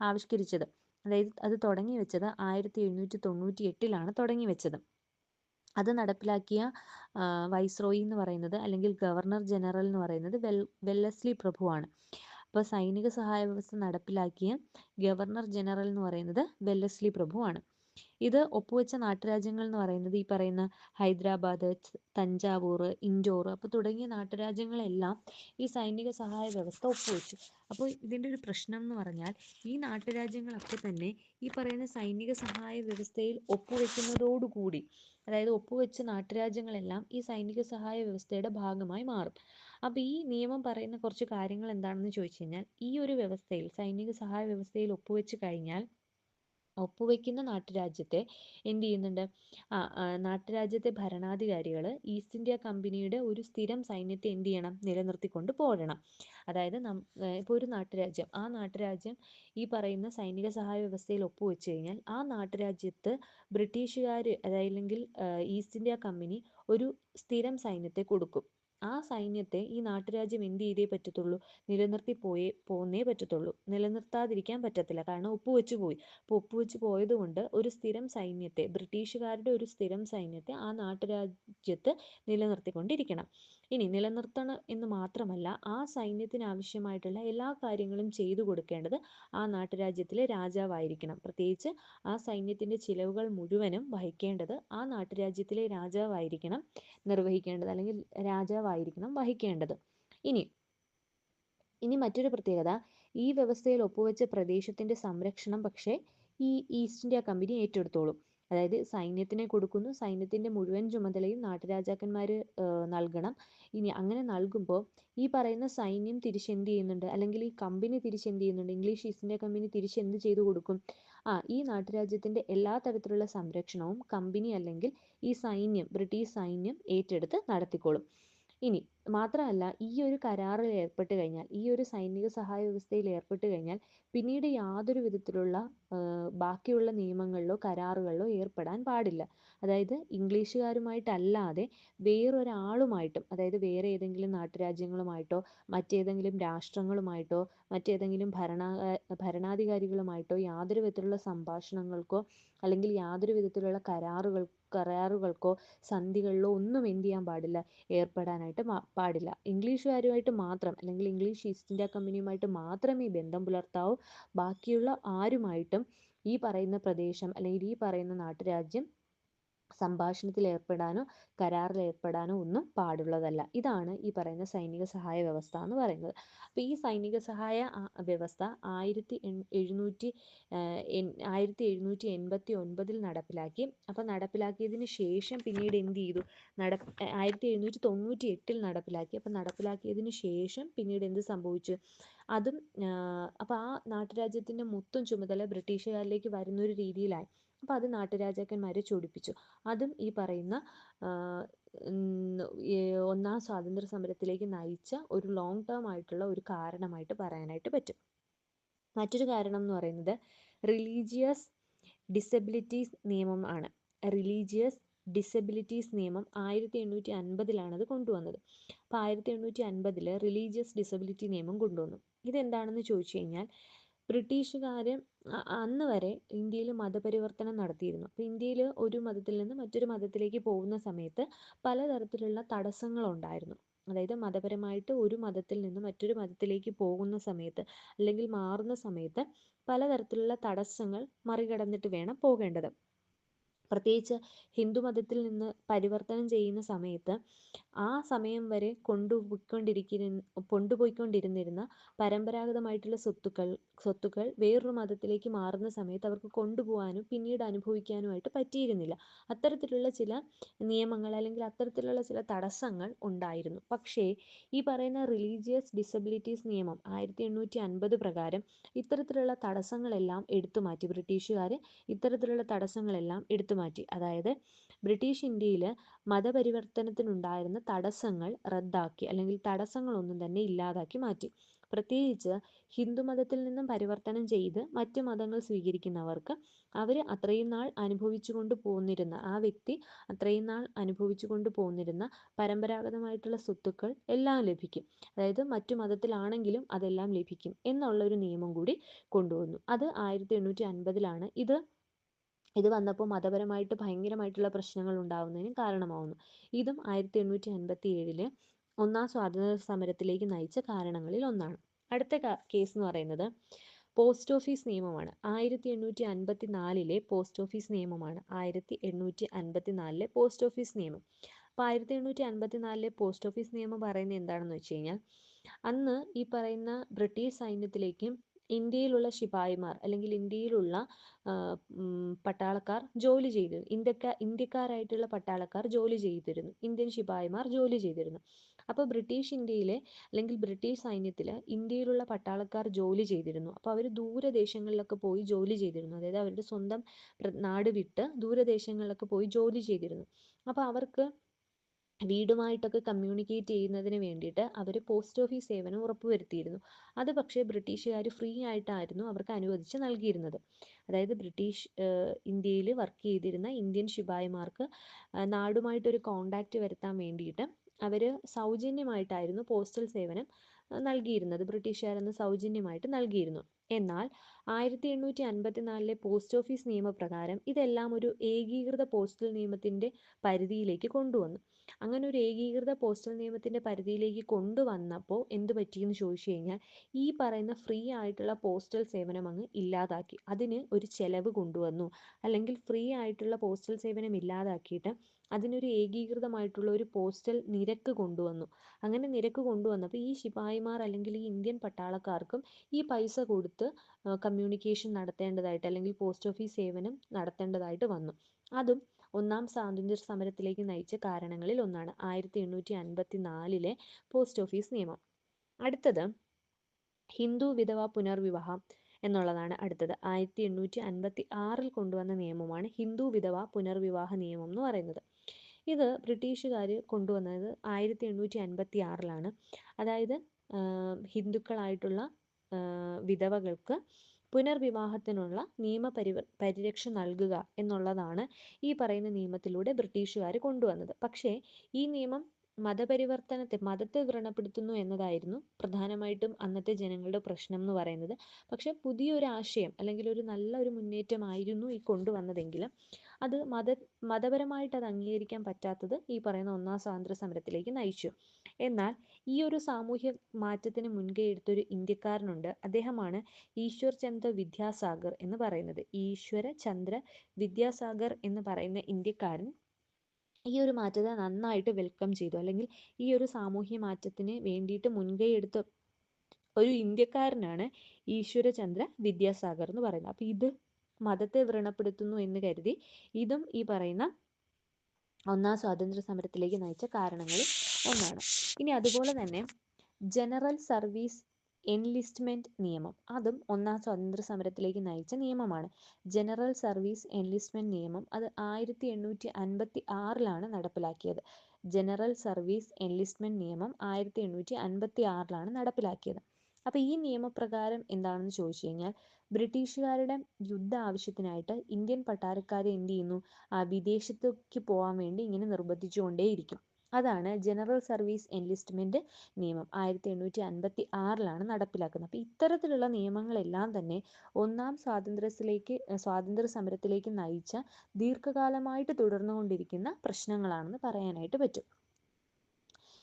ആവിഷ്കരിച്ചത്. അതായത് അത് തുടങ്ങി വെച്ചത് ആയിരത്തി എഴുന്നൂറ്റി തൊണ്ണൂറ്റി എട്ടിലാണ് തുടങ്ങി വെച്ചത്. അത് നടപ്പിലാക്കിയ വൈസ്രോയി എന്ന് പറയുന്നത് അല്ലെങ്കിൽ ഗവർണർ ജനറൽ എന്ന് പറയുന്നത് വെൽ വെല്ലസ്ലി പ്രഭുവാണ്. അപ്പോൾ സൈനിക സഹായ വ്യവസ്ഥ നടപ്പിലാക്കിയ ഗവർണർ ജനറൽ എന്ന് പറയുന്നത് വെല്ലസ്ലി പ്രഭുവാണ്. ഇത് ഒപ്പുവെച്ച നാട്ടുരാജ്യങ്ങൾ എന്ന് പറയുന്നത് ഈ പറയുന്ന ഹൈദരാബാദ് തഞ്ചാവൂർ ഇൻഡോർ അപ്പോൾ തുടങ്ങിയ നാട്ടുരാജ്യങ്ങളെല്ലാം ഈ സൈനിക സഹായ വ്യവസ്ഥ ഒപ്പുവെച്ചു. അപ്പോൾ ഇതിന്റെ ഒരു പ്രശ്നം എന്ന് പറഞ്ഞാൽ ഈ നാട്ടുരാജ്യങ്ങളൊക്കെ തന്നെ ഈ പറയുന്ന സൈനിക സഹായ വ്യവസ്ഥയിൽ ഒപ്പുവെക്കുന്നതോടുകൂടി അതായത് ഒപ്പുവെച്ച നാട്ടുരാജ്യങ്ങളെല്ലാം ഈ സൈനിക സഹായ വ്യവസ്ഥയുടെ ഭാഗമായി മാറും. അപ്പോൾ ഈ നിയമം പറയുന്ന കുറച്ച് കാര്യങ്ങൾ എന്താണെന്ന് ചോദിച്ചു കഴിഞ്ഞാൽ ഈ ഒരു വ്യവസ്ഥയിൽ സൈനിക സഹായ വ്യവസ്ഥയിൽ ഒപ്പുവെച്ച് കഴിഞ്ഞാൽ ഒപ്പുവെക്കുന്ന നാട്ടുരാജ്യത്തെ എന്ത് ചെയ്യുന്നുണ്ട് നാട്ടുരാജ്യത്തെ ഭരണാധികാരികൾ ഈസ്റ്റ് ഇന്ത്യ കമ്പനിയുടെ ഒരു സ്ഥിരം സൈന്യത്തെ എന്ത് ചെയ്യണം നിലനിർത്തിക്കൊണ്ട് പോരണം. അതായത് നം ഇപ്പോൾ ഒരു നാട്ടുരാജ്യം ആ നാട്ടുരാജ്യം ഈ പറയുന്ന സൈനിക സഹായ വ്യവസ്ഥയിൽ ഒപ്പുവെച്ച് കഴിഞ്ഞാൽ ആ നാട്ടുരാജ്യത്ത് ബ്രിട്ടീഷുകാർ അതല്ലെങ്കിൽ ഈസ്റ്റ് ഇന്ത്യ കമ്പനി ഒരു സ്ഥിരം സൈന്യത്തെ കൊടുക്കും. ആ സൈന്യത്തെ ഈ നാട്ടുരാജ്യം എന്ത് ചെയ്തേ പറ്റത്തുള്ളൂ? നിലനിർത്തി പോയേ പോന്നേ പറ്റത്തുള്ളൂ. നിലനിർത്താതിരിക്കാൻ പറ്റത്തില്ല. കാരണം ഒപ്പുവെച്ചു പോയി. അപ്പോൾ ഒപ്പുവെച്ചു പോയതുകൊണ്ട് ഒരു സ്ഥിരം സൈന്യത്തെ ബ്രിട്ടീഷുകാരുടെ ഒരു സ്ഥിരം സൈന്യത്തെ ആ നാട്ടുരാജ്യത്ത് നിലനിർത്തിക്കൊണ്ടിരിക്കണം. ഇനി നിലനിർത്തണം എന്ന് മാത്രമല്ല ആ സൈന്യത്തിന് ആവശ്യമായിട്ടുള്ള എല്ലാ കാര്യങ്ങളും ചെയ്തു കൊടുക്കേണ്ടത് ആ നാട്ടുരാജ്യത്തിലെ രാജാവായിരിക്കണം. പ്രത്യേകിച്ച് ആ സൈന്യത്തിന്റെ ചിലവുകൾ മുഴുവനും വഹിക്കേണ്ടത് ആ നാട്ടുരാജ്യത്തിലെ രാജാവായിരിക്കണം നിർവഹിക്കേണ്ടത് അല്ലെങ്കിൽ രാജാവായിരിക്കണം വഹിക്കേണ്ടത്. ഇനി ഇനി മറ്റൊരു പ്രത്യേകത ഈ വ്യവസ്ഥയിൽ ഒപ്പുവെച്ച പ്രദേശത്തിന്റെ സംരക്ഷണം പക്ഷേ ഈ ഈസ്റ്റ് ഇന്ത്യ കമ്പനി ഏറ്റെടുത്തോളും. അതായത് സൈന്യത്തിനെ കൊടുക്കുന്നു. സൈന്യത്തിന്റെ മുഴുവൻ ചുമതലയും നാട്ടുരാജാക്കന്മാർ നൽകണം. ഇനി അങ്ങനെ നൽകുമ്പോൾ ഈ പറയുന്ന സൈന്യം തിരിച്ചെന്ത് ചെയ്യുന്നുണ്ട്? അല്ലെങ്കിൽ ഈ കമ്പനി തിരിച്ചെന്ത് ചെയ്യുന്നുണ്ട്? ഇംഗ്ലീഷ് ഈസ്റ്റ് ഇന്ത്യ കമ്പനി തിരിച്ച് എന്ത് ചെയ്തു കൊടുക്കും? ആ ഈ നാട്ടുരാജ്യത്തിന്റെ എല്ലാ തരത്തിലുള്ള സംരക്ഷണവും കമ്പനി അല്ലെങ്കിൽ ഈ സൈന്യം ബ്രിട്ടീഷ് സൈന്യം ഏറ്റെടുത്ത് നടത്തിക്കോളും. ഇനി മാത്രമല്ല ഈ ഒരു കരാറിൽ ഏർപ്പെട്ട് കഴിഞ്ഞാൽ ഈ ഒരു സൈനിക സഹായ വ്യവസ്ഥയിൽ ഏർപ്പെട്ട് കഴിഞ്ഞാൽ പിന്നീട് യാതൊരു വിധത്തിലുള്ള ബാക്കിയുള്ള നിയമങ്ങളിലോ കരാറുകളിലോ ഏർപ്പെടാൻ പാടില്ല. അതായത് ഇംഗ്ലീഷുകാരുമായിട്ടല്ലാതെ വേറൊരാളുമായിട്ടും അതായത് വേറെ ഏതെങ്കിലും നാട്ടുരാജ്യങ്ങളുമായിട്ടോ മറ്റേതെങ്കിലും രാഷ്ട്രങ്ങളുമായിട്ടോ മറ്റേതെങ്കിലും ഭരണ ഭരണാധികാരികളുമായിട്ടോ യാതൊരു വിധത്തിലുള്ള സംഭാഷണങ്ങൾക്കോ അല്ലെങ്കിൽ യാതൊരു വിധത്തിലുള്ള കരാറുകൾ കരാറുകൾക്കോ സന്ധികളിലോ ഒന്നും എന്ത് ചെയ്യാൻ പാടില്ല. ഏർപ്പെടാനായിട്ട് പാടില്ല. ഇംഗ്ലീഷുകാരുമായിട്ട് മാത്രം അല്ലെങ്കിൽ ഇംഗ്ലീഷ് ഈസ്റ്റ് ഇന്ത്യ കമ്പനിയുമായിട്ട് മാത്രമേ ബന്ധം പുലർത്താവൂ. ബാക്കിയുള്ള ആരുമായിട്ടും ഈ പറയുന്ന പ്രദേശം അല്ലെങ്കിൽ ഈ പറയുന്ന നാട്ടുരാജ്യം സംഭാഷണത്തിൽ ഏർപ്പെടാനോ കരാറിൽ ഏർപ്പെടാനോ ഒന്നും പാടുള്ളതല്ല. ഇതാണ് ഈ പറയുന്ന സൈനിക സഹായ വ്യവസ്ഥ എന്ന് പറയുന്നത്. അപ്പോൾ ഈ സൈനിക സഹായ വ്യവസ്ഥ ആയിരത്തി എഴുന്നൂറ്റി ആയിരത്തി എഴുന്നൂറ്റി എൺപത്തി ഒൻപതിൽ നടപ്പിലാക്കി. അപ്പോൾ നടപ്പിലാക്കിയതിന് ശേഷം പിന്നീട് എന്ത് ചെയ്തു? നട ആയിരത്തി എഴുന്നൂറ്റി തൊണ്ണൂറ്റി എട്ടിൽ നടപ്പിലാക്കി. അപ്പോൾ നടപ്പിലാക്കിയതിന് ശേഷം പിന്നീട് എന്ത് സംഭവിച്ചു? അതും അപ്പോൾ ആ നാട്ടുരാജ്യത്തിന്റെ മൊത്തം ചുമതല ബ്രിട്ടീഷുകാരിലേക്ക് വരുന്ന ഒരു രീതിയിലായി. അപ്പോൾ അത് നാട്ടുരാജാക്കന്മാരെ ചൊടിപ്പിച്ചു. അതും ഈ പറയുന്ന ഒന്നാം സ്വാതന്ത്ര്യ സമരത്തിലേക്ക് നയിച്ച ഒരു ലോങ് ടേം ആയിട്ടുള്ള ഒരു കാരണമായിട്ട് പറയാനായിട്ട് പറ്റും. മറ്റൊരു കാരണം എന്ന് പറയുന്നത് റിലീജിയസ് ഡിസബിലിറ്റീസ് നിയമം ആണ്. റിലീജിയസ് ഡിസബിലിറ്റീസ് നിയമം ആയിരത്തി എണ്ണൂറ്റി അൻപതിലാണ് അത് കൊണ്ടുവന്നത്. അപ്പോൾ ആയിരത്തി എണ്ണൂറ്റി അൻപതിൽ റിലീജിയസ് ഡിസബിലിറ്റി നിയമം കൊണ്ടുവന്നു. ഇതെന്താണെന്ന് ചോദിച്ചു കഴിഞ്ഞാൽ ബ്രിട്ടീഷുകാർ അന്ന് വരെ ഇന്ത്യയിൽ മതപരിവർത്തനം നടത്തിയിരുന്നു. അപ്പോൾ ഇന്ത്യയിൽ ഒരു മതത്തിൽ നിന്ന് മറ്റൊരു മതത്തിലേക്ക് പോകുന്ന സമയത്ത് പലതരത്തിലുള്ള തടസ്സങ്ങളുണ്ടായിരുന്നു. അതായത് മതപരമായിട്ട് ഒരു മതത്തിൽ നിന്ന് മറ്റൊരു മതത്തിലേക്ക് പോകുന്ന സമയത്ത് അല്ലെങ്കിൽ മാറുന്ന സമയത്ത് പലതരത്തിലുള്ള തടസ്സങ്ങൾ മറികടന്നിട്ട് വേണം പോകേണ്ടത്. പ്രത്യേകിച്ച് ഹിന്ദു മതത്തിൽ നിന്ന് പരിവർത്തനം ചെയ്യുന്ന സമയത്ത് ആ സമയം വരെ കൊണ്ടുപോയിക്കൊണ്ടിരിക്കുന്ന കൊണ്ടുപോയിക്കൊണ്ടിരുന്നിരുന്ന പരമ്പരാഗതമായിട്ടുള്ള സ്വത്തുക്കൾ സ്വത്തുക്കൾ വേറൊരു മതത്തിലേക്ക് മാറുന്ന സമയത്ത് അവർക്ക് കൊണ്ടുപോകാനും പിന്നീട് അനുഭവിക്കാനുമായിട്ട് പറ്റിയിരുന്നില്ല. അത്തരത്തിലുള്ള ചില നിയമങ്ങൾ അല്ലെങ്കിൽ അത്തരത്തിലുള്ള ചില തടസ്സങ്ങൾ ഉണ്ടായിരുന്നു. പക്ഷേ ഈ പറയുന്ന റിലീജിയസ് ഡിസബിലിറ്റീസ് നിയമം ആയിരത്തി എണ്ണൂറ്റി അൻപത് പ്രകാരം ഇത്തരത്തിലുള്ള തടസ്സങ്ങളെല്ലാം എടുത്തു മാറ്റി ബ്രിട്ടീഷുകാർ ഇത്തരത്തിലുള്ള തടസ്സങ്ങളെല്ലാം എടുത്തു മാറ്റി. അതായത് ബ്രിട്ടീഷ് ഇന്ത്യയിൽ മതപരിവർത്തനത്തിനുണ്ടായിരുന്ന തടസ്സങ്ങൾ റദ്ദാക്കി അല്ലെങ്കിൽ തടസ്സങ്ങളൊന്നും തന്നെ ഇല്ലാതാക്കി മാറ്റി. പ്രത്യേകിച്ച് ഹിന്ദു മതത്തിൽ നിന്നും പരിവർത്തനം ചെയ്ത് മറ്റു മതങ്ങൾ സ്വീകരിക്കുന്നവർക്ക് അവർ അത്രയും നാൾ അനുഭവിച്ചു കൊണ്ട് പോന്നിരുന്ന ആ വ്യക്തി അത്രയും നാൾ അനുഭവിച്ചു കൊണ്ട് പോന്നിരുന്ന പരമ്പരാഗതമായിട്ടുള്ള സ്വത്തുക്കൾ എല്ലാം ലഭിക്കും. അതായത് മറ്റു മതത്തിലാണെങ്കിലും അതെല്ലാം ലഭിക്കും എന്നുള്ള ഒരു നിയമം കൂടി കൊണ്ടുവന്നു. അത് ആയിരത്തി എണ്ണൂറ്റി അൻപതിലാണ് ഇത് ഇത് വന്നപ്പോൾ മതപരമായിട്ട് ഭയങ്കരമായിട്ടുള്ള പ്രശ്നങ്ങൾ ഉണ്ടാവുന്നതിന് കാരണമാവുന്നു. ഇതും ആയിരത്തി എണ്ണൂറ്റി അൻപത്തി ഏഴിൽ ഒന്നാം സ്വാതന്ത്ര്യ സമരത്തിലേക്ക് നയിച്ച കാരണങ്ങളിൽ ഒന്നാണ്. അടുത്ത കേസ് എന്ന് പറയുന്നത് പോസ്റ്റ് ഓഫീസ് നിയമമാണ്. ആയിരത്തി എണ്ണൂറ്റി അൻപത്തി നാലിലെ പോസ്റ്റ് ഓഫീസ് നിയമമാണ്. ആയിരത്തി എണ്ണൂറ്റി അൻപത്തി നാലിലെ പോസ്റ്റ് ഓഫീസ് നിയമം. അപ്പോൾ ആയിരത്തി എണ്ണൂറ്റി അൻപത്തി നാലിലെ പോസ്റ്റ് ഓഫീസ് നിയമം പറയുന്നത് എന്താണെന്ന് വെച്ച് കഴിഞ്ഞാൽ അന്ന് ഈ പറയുന്ന ബ്രിട്ടീഷ് സൈന്യത്തിലേക്കും ഇന്ത്യയിലുള്ള ശിപായിമാർ അല്ലെങ്കിൽ ഇന്ത്യയിലുള്ള പട്ടാളക്കാർ ജോലി ചെയ്തിരുന്നു. ഇന്ത്യക്കാർ ഇന്ത്യക്കാരായിട്ടുള്ള പട്ടാളക്കാർ ജോലി ചെയ്തിരുന്നു. ഇന്ത്യൻ ശിപായിമാർ ജോലി ചെയ്തിരുന്നു. അപ്പോൾ ബ്രിട്ടീഷ് ഇന്ത്യയിലെ അല്ലെങ്കിൽ ബ്രിട്ടീഷ് സൈന്യത്തിൽ ഇന്ത്യയിലുള്ള പട്ടാളക്കാർ ജോലി ചെയ്തിരുന്നു. അപ്പോൾ അവർ ദൂരദേശങ്ങളിലൊക്കെ പോയി ജോലി ചെയ്തിരുന്നു. അതായത് അവരുടെ സ്വന്തം നാട് വിട്ട് ദൂരദേശങ്ങളിലൊക്കെ പോയി ജോലി ചെയ്തിരുന്നു. അപ്പോൾ അവർക്ക് വീടുമായിട്ടൊക്കെ കമ്മ്യൂണിക്കേറ്റ് ചെയ്യുന്നതിന് വേണ്ടിയിട്ട് അവർ പോസ്റ്റ് ഓഫീസ് സേവനം ഉറപ്പുവരുത്തിയിരുന്നു. അത് പക്ഷേ ബ്രിട്ടീഷുകാർ ഫ്രീ ആയിട്ടായിരുന്നു അവർക്ക് അനുവദിച്ച് നൽകിയിരുന്നത്. അതായത് ബ്രിട്ടീഷ് ഇന്ത്യയിൽ വർക്ക് ചെയ്തിരുന്ന ഇന്ത്യൻ ശിപായിമാർക്ക് നാടുമായിട്ടൊരു കോണ്ടാക്റ്റ് വരുത്താൻ വേണ്ടിയിട്ട് അവർ സൗജന്യമായിട്ടായിരുന്നു പോസ്റ്റൽ സേവനം നൽകിയിരുന്നത്. ബ്രിട്ടീഷുകാരെന്ന് സൗജന്യമായിട്ട് നൽകിയിരുന്നു. എന്നാൽ ആയിരത്തി എണ്ണൂറ്റി അൻപത്തിനാലിലെ പോസ്റ്റ് ഓഫീസ് നിയമപ്രകാരം ഇതെല്ലാം ഒരു ഏകീകൃത പോസ്റ്റൽ നിയമത്തിന്റെ പരിധിയിലേക്ക് കൊണ്ടുവന്നു. അങ്ങനെ ഒരു ഏകീകൃത പോസ്റ്റൽ നിയമത്തിന്റെ പരിധിയിലേക്ക് കൊണ്ടുവന്നപ്പോൾ എന്ത് പറ്റിയെന്ന് ചോദിച്ചു കഴിഞ്ഞാൽ ഈ പറയുന്ന ഫ്രീ ആയിട്ടുള്ള പോസ്റ്റൽ സേവനം അങ്ങ് ഇല്ലാതാക്കി. അതിന് ഒരു ചെലവ് കൊണ്ടുവന്നു. അല്ലെങ്കിൽ ഫ്രീ ആയിട്ടുള്ള പോസ്റ്റൽ സേവനം ഇല്ലാതാക്കിയിട്ട് അതിനൊരു ഏകീകൃതമായിട്ടുള്ള ഒരു പോസ്റ്റൽ നിരക്ക് കൊണ്ടുവന്നു. അങ്ങനെ നിരക്ക് കൊണ്ടുവന്നപ്പോൾ ഈ ശിപായിമാർ അല്ലെങ്കിൽ ഈ ഇന്ത്യൻ പട്ടാളക്കാർക്കും ഈ പൈസ കൊടുത്ത് കമ്മ്യൂണിക്കേഷൻ നടത്തേണ്ടതായിട്ട് അല്ലെങ്കിൽ പോസ്റ്റ് ഓഫീസ് സേവനം നടത്തേണ്ടതായിട്ട് വന്നു. അതും ഒന്നാം സ്വാതന്ത്ര്യ സമരത്തിലേക്ക് നയിച്ച കാരണങ്ങളിൽ ഒന്നാണ് ആയിരത്തി എണ്ണൂറ്റി അൻപത്തി നാലിലെ പോസ്റ്റ് ഓഫീസ് നിയമം. അടുത്തത് ഹിന്ദു വിധവ പുനർവിവാഹം എന്നുള്ളതാണ് അടുത്തത്. ആയിരത്തി എണ്ണൂറ്റി അൻപത്തി ആറിൽ കൊണ്ടുവന്ന നിയമമാണ് ഹിന്ദു വിധവ പുനർവിവാഹ നിയമം എന്ന് പറയുന്നത്. ഇത് ബ്രിട്ടീഷുകാർ കൊണ്ടുവന്നത് ആയിരത്തി എണ്ണൂറ്റി അൻപത്തി ആറിലാണ് അതായത് ഹിന്ദുക്കളായിട്ടുള്ള വിധവകൾക്ക് പുനർവിവാഹത്തിനുള്ള നിയമ പരിരക്ഷ നൽകുക എന്നുള്ളതാണ് ഈ പറയുന്ന നിയമത്തിലൂടെ ബ്രിട്ടീഷുകാർ കൊണ്ടുവന്നത്. പക്ഷേ ഈ നിയമം മതപരിവർത്തനത്തെ മതത്തെ വ്രണപ്പെടുത്തുന്നു എന്നതായിരുന്നു പ്രധാനമായിട്ടും അന്നത്തെ ജനങ്ങളുടെ പ്രശ്നം എന്ന് പറയുന്നത്. പക്ഷെ പുതിയൊരു ആശയം അല്ലെങ്കിൽ ഒരു നല്ല ഒരു മുന്നേറ്റമായിരുന്നു ഈ കൊണ്ടുവന്നതെങ്കിലും അത് മത മതപരമായിട്ട് അത് അംഗീകരിക്കാൻ പറ്റാത്തത് ഈ പറയുന്ന ഒന്നാം സ്വാതന്ത്ര്യ സമരത്തിലേക്ക് നയിച്ചു. എന്നാൽ ഈ ഒരു സാമൂഹ്യ മാറ്റത്തിന് മുൻകൈ എടുത്തൊരു ഇന്ത്യക്കാരനുണ്ട്. അദ്ദേഹമാണ് ഈശ്വർ ചന്ദ്ര വിദ്യാസാഗർ എന്ന് പറയുന്നത്. ഈശ്വര ചന്ദ്ര വിദ്യാസാഗർ എന്ന് പറയുന്ന ഇന്ത്യക്കാരൻ ഈ ഒരു മാറ്റത്തെ നന്നായിട്ട് വെൽക്കം ചെയ്തു. അല്ലെങ്കിൽ ഈ ഒരു സാമൂഹ്യ മാറ്റത്തിന് വേണ്ടിയിട്ട് മുൻകൈ എടുത്ത ഒരു ഇന്ത്യക്കാരനാണ് ഈശ്വരചന്ദ്ര വിദ്യാസാഗർ എന്ന് പറയുന്നത്. അപ്പൊ ഇത് മതത്തെ വ്രണപ്പെടുത്തുന്നു എന്ന് കരുതി ഇതും ഈ പറയുന്ന ഒന്നാം സ്വാതന്ത്ര്യ സമരത്തിലേക്ക് നയിച്ച കാരണങ്ങളിൽ ഒന്നാണ്. ഇനി അതുപോലെ തന്നെ ജനറൽ സർവീസ് എൻലിസ്റ്റ്മെന്റ് നിയമം. അതും ഒന്നാം സ്വാതന്ത്ര്യ സമരത്തിലേക്ക് നയിച്ച നിയമമാണ്. ജനറൽ സർവീസ് എൻലിസ്റ്റ്മെന്റ് നിയമം അത് ആയിരത്തി എണ്ണൂറ്റി അൻപത്തി ആറിലാണ് നടപ്പിലാക്കിയത്. ജനറൽ സർവീസ് എൻലിസ്റ്റ്മെന്റ് നിയമം ആയിരത്തി എണ്ണൂറ്റി അൻപത്തി ആറിലാണ് നടപ്പിലാക്കിയത്. അപ്പോൾ ഈ നിയമപ്രകാരം എന്താണെന്ന് ചോദിച്ചു കഴിഞ്ഞാൽ ബ്രിട്ടീഷുകാരുടെ യുദ്ധ ആവശ്യത്തിനായിട്ട് ഇന്ത്യൻ പട്ടാളക്കാരെ എന്ത് ചെയ്യുന്നു? വിദേശത്തേക്ക് പോകാൻ വേണ്ടി ഇങ്ങനെ നിർബന്ധിച്ചുകൊണ്ടേയിരിക്കും. അതാണ് ജനറൽ സർവീസ് എൻലിസ്റ്റ്മെന്റ് നിയമം. ആയിരത്തി എണ്ണൂറ്റി അൻപത്തി ആറിലാണ് നടപ്പിലാക്കുന്നത്. അപ്പോൾ ഇത്തരത്തിലുള്ള നിയമങ്ങളെല്ലാം തന്നെ ഒന്നാം സ്വാതന്ത്ര്യത്തിലേക്ക് സ്വാതന്ത്ര്യ സമരത്തിലേക്ക് നയിച്ച ദീർഘകാലമായിട്ട് തുടർന്നുകൊണ്ടിരിക്കുന്ന പ്രശ്നങ്ങളാണെന്ന് പറയാനായിട്ട് പറ്റും.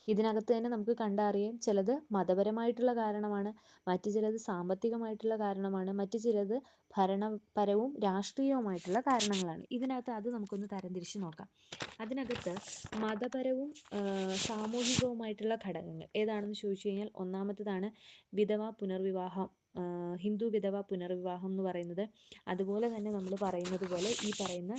ഇതിനകത്ത് തന്നെ നമുക്ക് കണ്ടറിയാം ചിലത് മതപരമായിട്ടുള്ള കാരണമാണ് മറ്റു ചിലത് സാമ്പത്തികമായിട്ടുള്ള കാരണമാണ് മറ്റു ചിലത് ഭരണപരവും രാഷ്ട്രീയവുമായിട്ടുള്ള കാരണങ്ങളാണ്. ഇതിനകത്ത് അത് നമുക്കൊന്ന് തരംതിരിച്ച് നോക്കാം. അതിനകത്ത് മതപരവും സാമൂഹികവുമായിട്ടുള്ള ഘടകങ്ങൾ ഏതാണെന്ന് ചോദിച്ചു കഴിഞ്ഞാൽ ഒന്നാമത്തേതാണ് വിധവ പുനർവിവാഹം ഹിന്ദു വിധവ പുനർവിവാഹം എന്ന് പറയുന്നത്. അതുപോലെ തന്നെ നമ്മൾ പറയുന്നത് പോലെ ഈ പറയുന്ന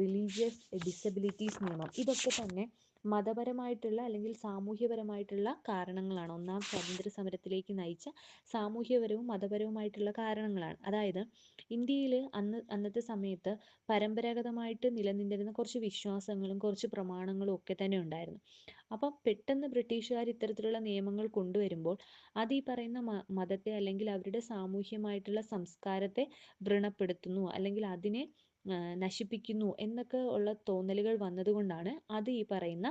റിലീജിയസ് ഡിസബിലിറ്റീസ് നിയമം. ഇതൊക്കെ തന്നെ മതപരമായിട്ടുള്ള അല്ലെങ്കിൽ സാമൂഹ്യപരമായിട്ടുള്ള കാരണങ്ങളാണ്. ഒന്നാം സ്വാതന്ത്ര്യ സമരത്തിലേക്ക് നയിച്ച സാമൂഹ്യപരവും മതപരവുമായിട്ടുള്ള കാരണങ്ങളാണ്. അതായത് ഇന്ത്യയിൽ അന്ന് അന്നത്തെ സമയത്ത് പരമ്പരാഗതമായിട്ട് നിലനിന്നിരുന്ന കുറച്ച് വിശ്വാസങ്ങളും കുറച്ച് പ്രമാണങ്ങളും ഒക്കെ തന്നെ ഉണ്ടായിരുന്നു. അപ്പം പെട്ടെന്ന് ബ്രിട്ടീഷുകാർ ഇത്തരത്തിലുള്ള നിയമങ്ങൾ കൊണ്ടുവരുമ്പോൾ അത് ഈ പറയുന്ന മതത്തെ അല്ലെങ്കിൽ അവരുടെ സാമൂഹ്യമായിട്ടുള്ള സംസ്കാരത്തെ വ്രണപ്പെടുത്തുന്നു. അല്ലെങ്കിൽ അതിനെ നശിപ്പിക്കുന്നു എന്നൊക്കെ ഉള്ള തോന്നലുകൾ വന്നതുകൊണ്ടാണ് അത് ഈ പറയുന്ന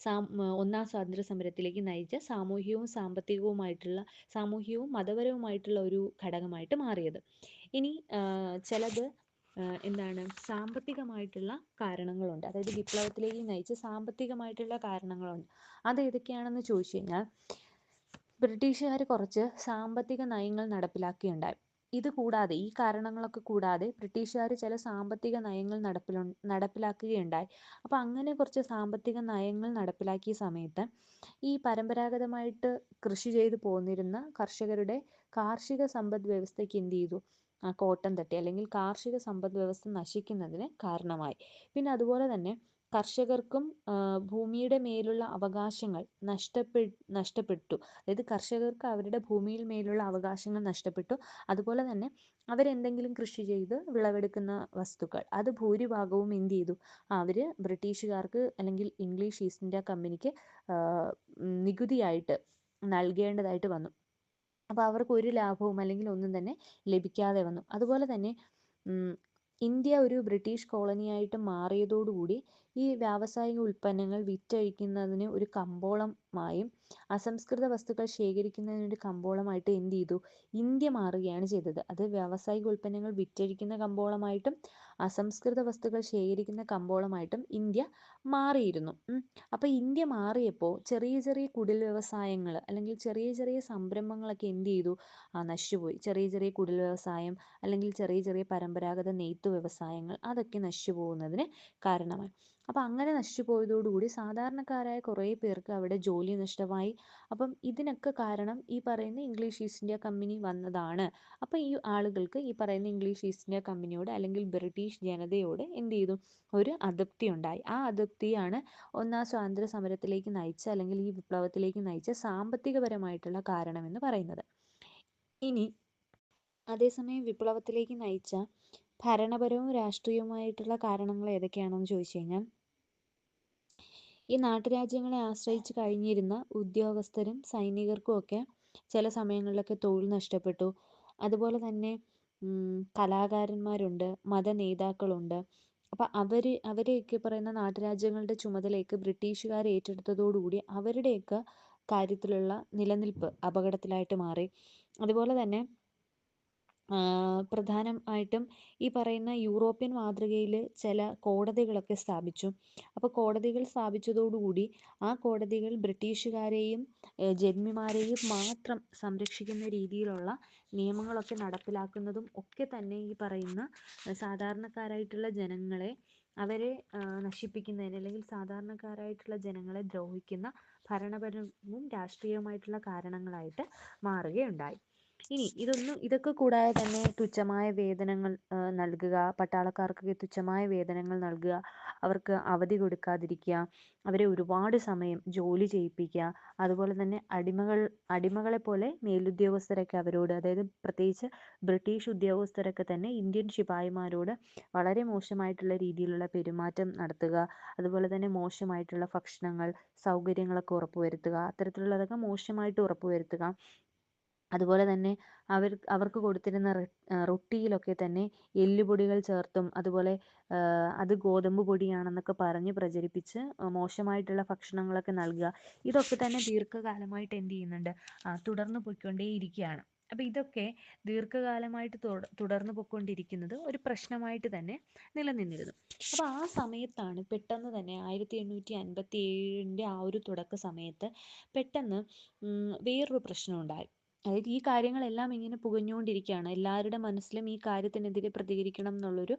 സാം ഒന്നാം സ്വാതന്ത്ര്യ സമരത്തിലേക്ക് നയിച്ച സാമൂഹികവും സാമ്പത്തികവുമായിട്ടുള്ള സാമൂഹികവും മതപരവുമായിട്ടുള്ള ഒരു ഘടകമായിട്ട് മാറിയത്. ഇനി ചിലത് എന്താണ് സാമ്പത്തികമായിട്ടുള്ള കാരണങ്ങളുണ്ട്. അതായത് വിപ്ലവത്തിലേക്ക് നയിച്ച സാമ്പത്തികമായിട്ടുള്ള കാരണങ്ങളുണ്ട്. അത് ഏതൊക്കെയാണെന്ന് ചോദിച്ചു കഴിഞ്ഞാൽ ബ്രിട്ടീഷുകാർ കുറച്ച് സാമ്പത്തിക നയങ്ങൾ നടപ്പിലാക്കുകയുണ്ടായി ഇത് കൂടാതെ ഈ കാരണങ്ങളൊക്കെ കൂടാതെ ബ്രിട്ടീഷുകാർ ചില സാമ്പത്തിക നയങ്ങൾ നടപ്പിലു നടപ്പിലാക്കുകയുണ്ടായി. അപ്പൊ അങ്ങനെ കുറച്ച് സാമ്പത്തിക നയങ്ങൾ നടപ്പിലാക്കിയ സമയത്ത് ഈ പരമ്പരാഗതമായിട്ട് കൃഷി ചെയ്തു പോന്നിരുന്ന കർഷകരുടെ കാർഷിക സമ്പദ് വ്യവസ്ഥയ്ക്ക് എന്ത് ചെയ്തു? കോട്ടം തട്ടി അല്ലെങ്കിൽ കാർഷിക സമ്പദ് വ്യവസ്ഥ നശിക്കുന്നതിന് കാരണമായി. പിന്നെ അതുപോലെ തന്നെ കർഷകർക്കും ഭൂമിയുടെ മേലുള്ള അവകാശങ്ങൾ നഷ്ടപ്പെ നഷ്ടപ്പെട്ടു. അതായത് കർഷകർക്ക് അവരുടെ ഭൂമിയിൽ മേലുള്ള അവകാശങ്ങൾ നഷ്ടപ്പെട്ടു. അതുപോലെ തന്നെ അവരെന്തെങ്കിലും കൃഷി ചെയ്ത് വിളവെടുക്കുന്ന വസ്തുക്കൾ അത് ഭൂരിഭാഗവും എന്ത് ചെയ്തു? അവർ ബ്രിട്ടീഷുകാർക്ക് അല്ലെങ്കിൽ ഇംഗ്ലീഷ് ഈസ്റ്റ് ഇന്ത്യ കമ്പനിക്ക് നികുതിയായിട്ട് നൽകേണ്ടതായിട്ട് വന്നു. അപ്പോൾ അവർക്ക് ഒരു ലാഭവും അല്ലെങ്കിൽ ഒന്നും തന്നെ ലഭിക്കാതെ വന്നു. അതുപോലെ തന്നെ ഇന്ത്യ ഒരു ബ്രിട്ടീഷ് കോളനിയായിട്ട് മാറിയതോടുകൂടി ഈ വ്യാവസായിക ഉൽപ്പന്നങ്ങൾ വിറ്റഴിക്കുന്നതിന് ഒരു കമ്പോളമായും അസംസ്കൃത വസ്തുക്കൾ ശേഖരിക്കുന്നതിന് ഒരു കമ്പോളമായിട്ട് എന്ത് ചെയ്തു? ഇന്ത്യ മാറുകയാണ് ചെയ്തത്. അത് വ്യാവസായിക ഉൽപ്പന്നങ്ങൾ വിറ്റഴിക്കുന്ന കമ്പോളമായിട്ടും അസംസ്കൃത വസ്തുക്കൾ ശേഖരിക്കുന്ന കമ്പോളമായിട്ടും ഇന്ത്യ മാറിയിരുന്നു. അപ്പോൾ ഇന്ത്യ മാറിയപ്പോൾ ചെറിയ ചെറിയ കുടിൽ വ്യവസായങ്ങൾ അല്ലെങ്കിൽ ചെറിയ ചെറിയ സംരംഭങ്ങളൊക്കെ എന്ത് ചെയ്തു? ആ നശിച്ചുപോയി. ചെറിയ ചെറിയ കുടിൽ വ്യവസായം അല്ലെങ്കിൽ ചെറിയ ചെറിയ പരമ്പരാഗത നെയ്ത്തു വ്യവസായങ്ങൾ അതൊക്കെ നശിച്ചു പോകുന്നതിന് കാരണമായി. അപ്പോൾ അങ്ങനെ നശിച്ചു പോയതോടുകൂടി സാധാരണക്കാരായ കുറേ പേർക്ക് അവിടെ ജോലി നഷ്ടമായി. അപ്പം ഇതിനൊക്കെ കാരണം ഈ പറയുന്ന ഇംഗ്ലീഷ് ഈസ്റ്റ് ഇന്ത്യ കമ്പനി വന്നതാണ്. അപ്പോൾ ഈ ആളുകൾക്ക് ഈ പറയുന്ന ഇംഗ്ലീഷ് ഈസ്റ്റ് ഇന്ത്യ കമ്പനിയോട് അല്ലെങ്കിൽ ബ്രിട്ടീഷ് ജനതയോട് എന്ത് ചെയ്തു? ഒരു അതൃപ്തി ഉണ്ടായി. ആ അതൃപ്തിയാണ് ഒന്നാം സ്വാതന്ത്ര്യ സമരത്തിലേക്ക് നയിച്ച അല്ലെങ്കിൽ ഈ വിപ്ലവത്തിലേക്ക് നയിച്ച സാമ്പത്തികപരമായിട്ടുള്ള കാരണമെന്ന് പറയുന്നത്. ഇനി അതേസമയം വിപ്ലവത്തിലേക്ക് നയിച്ച ഭരണപരവും രാഷ്ട്രീയവുമായിട്ടുള്ള കാരണങ്ങൾ ഏതൊക്കെയാണെന്ന് ചോദിച്ചു കഴിഞ്ഞാൽ ഈ നാട്ടുരാജ്യങ്ങളെ ആശ്രയിച്ച് കഴിഞ്ഞിരുന്ന ഉദ്യോഗസ്ഥരും സൈനികർക്കും ഒക്കെ ചില സമയങ്ങളിലൊക്കെ തൊഴിൽ നഷ്ടപ്പെട്ടു. അതുപോലെ തന്നെ കലാകാരന്മാരുണ്ട് മത നേതാക്കളുണ്ട് അപ്പം അവർ അവരെയൊക്കെ പറയുന്ന നാട്ടുരാജ്യങ്ങളുടെ ചുമതലയൊക്കെ ബ്രിട്ടീഷുകാർ ഏറ്റെടുത്തതോടുകൂടി അവരുടെയൊക്കെ കാര്യത്തിലുള്ള നിലനിൽപ്പ് അപകടത്തിലായിട്ട് മാറി. അതുപോലെ തന്നെ പ്രധാനമായിട്ടും ഈ പറയുന്ന യൂറോപ്യൻ മാതൃകയിൽ ചില കോടതികളൊക്കെ സ്ഥാപിച്ചു. അപ്പോൾ കോടതികൾ സ്ഥാപിച്ചതോടുകൂടി ആ കോടതികൾ ബ്രിട്ടീഷുകാരെയും ജന്മിമാരെയും മാത്രം സംരക്ഷിക്കുന്ന രീതിയിലുള്ള നിയമങ്ങളൊക്കെ നടപ്പിലാക്കുന്നതും ഒക്കെ തന്നെ ഈ പറയുന്ന സാധാരണക്കാരായിട്ടുള്ള ജനങ്ങളെ അവരെ നശിപ്പിക്കുന്നതിന് അല്ലെങ്കിൽ സാധാരണക്കാരായിട്ടുള്ള ജനങ്ങളെ ദ്രോഹിക്കുന്ന ഭരണപരവും രാഷ്ട്രീയവുമായിട്ടുള്ള കാരണങ്ങളായിട്ട് മാറുകയുണ്ടായി. ഇനി ഇതൊന്നും ഇതൊക്കെ കൂടാതെ തന്നെ തുച്ഛമായ വേതനങ്ങൾ നൽകുക പട്ടാളക്കാർക്ക് തുച്ഛമായ വേതനങ്ങൾ നൽകുക അവർക്ക് അവധി കൊടുക്കാതിരിക്കുക അവരെ ഒരുപാട് സമയം ജോലി ചെയ്യിപ്പിക്കുക അതുപോലെ തന്നെ അടിമകൾ അടിമകളെ പോലെ മേലുദ്യോഗസ്ഥരൊക്കെ അവരോട് അതായത് പ്രത്യേകിച്ച് ബ്രിട്ടീഷ് ഉദ്യോഗസ്ഥരൊക്കെ തന്നെ ഇന്ത്യൻ ശിപായിമാരോട് വളരെ മോശമായിട്ടുള്ള രീതിയിലുള്ള പെരുമാറ്റം നടത്തുക അതുപോലെ തന്നെ മോശമായിട്ടുള്ള ഭക്ഷണങ്ങൾ സൗകര്യങ്ങളൊക്കെ ഉറപ്പുവരുത്തുക അത്തരത്തിലുള്ളതൊക്കെ മോശമായിട്ട് ഉറപ്പുവരുത്തുക. അതുപോലെ തന്നെ അവർ അവർക്ക് കൊടുത്തിരുന്ന റൊട്ടിയിലൊക്കെ തന്നെ എല്ലുപൊടികൾ ചേർത്തും അതുപോലെ അത് ഗോതമ്പ് പൊടിയാണെന്നൊക്കെ പറഞ്ഞ് പ്രചരിപ്പിച്ച് മോശമായിട്ടുള്ള ഭക്ഷണങ്ങളൊക്കെ നൽകുക. ഇതൊക്കെ തന്നെ ദീർഘകാലമായിട്ട് എന്ത് ചെയ്യുന്നുണ്ട്? തുടർന്ന് പോയിക്കൊണ്ടേയിരിക്കുകയാണ്. അപ്പോൾ ഇതൊക്കെ ദീർഘകാലമായിട്ട് തുടർന്ന് പോയിക്കൊണ്ടിരിക്കുന്നത് ഒരു പ്രശ്നമായിട്ട് തന്നെ നിലനിന്നിരുന്നു. അപ്പോൾ ആ സമയത്താണ് പെട്ടെന്ന് തന്നെ ആയിരത്തി എണ്ണൂറ്റി അൻപത്തി ഏഴിന്റെ ആ ഒരു തുടക്ക സമയത്ത് പെട്ടെന്ന് വേറൊരു പ്രശ്നം ഉണ്ടായി. അതായത് ഈ കാര്യങ്ങളെല്ലാം ഇങ്ങനെ പുകഞ്ഞുകൊണ്ടിരിക്കുകയാണ്. എല്ലാവരുടെ മനസ്സിലും ഈ കാര്യത്തിനെതിരെ പ്രതികരിക്കണം എന്നുള്ളൊരു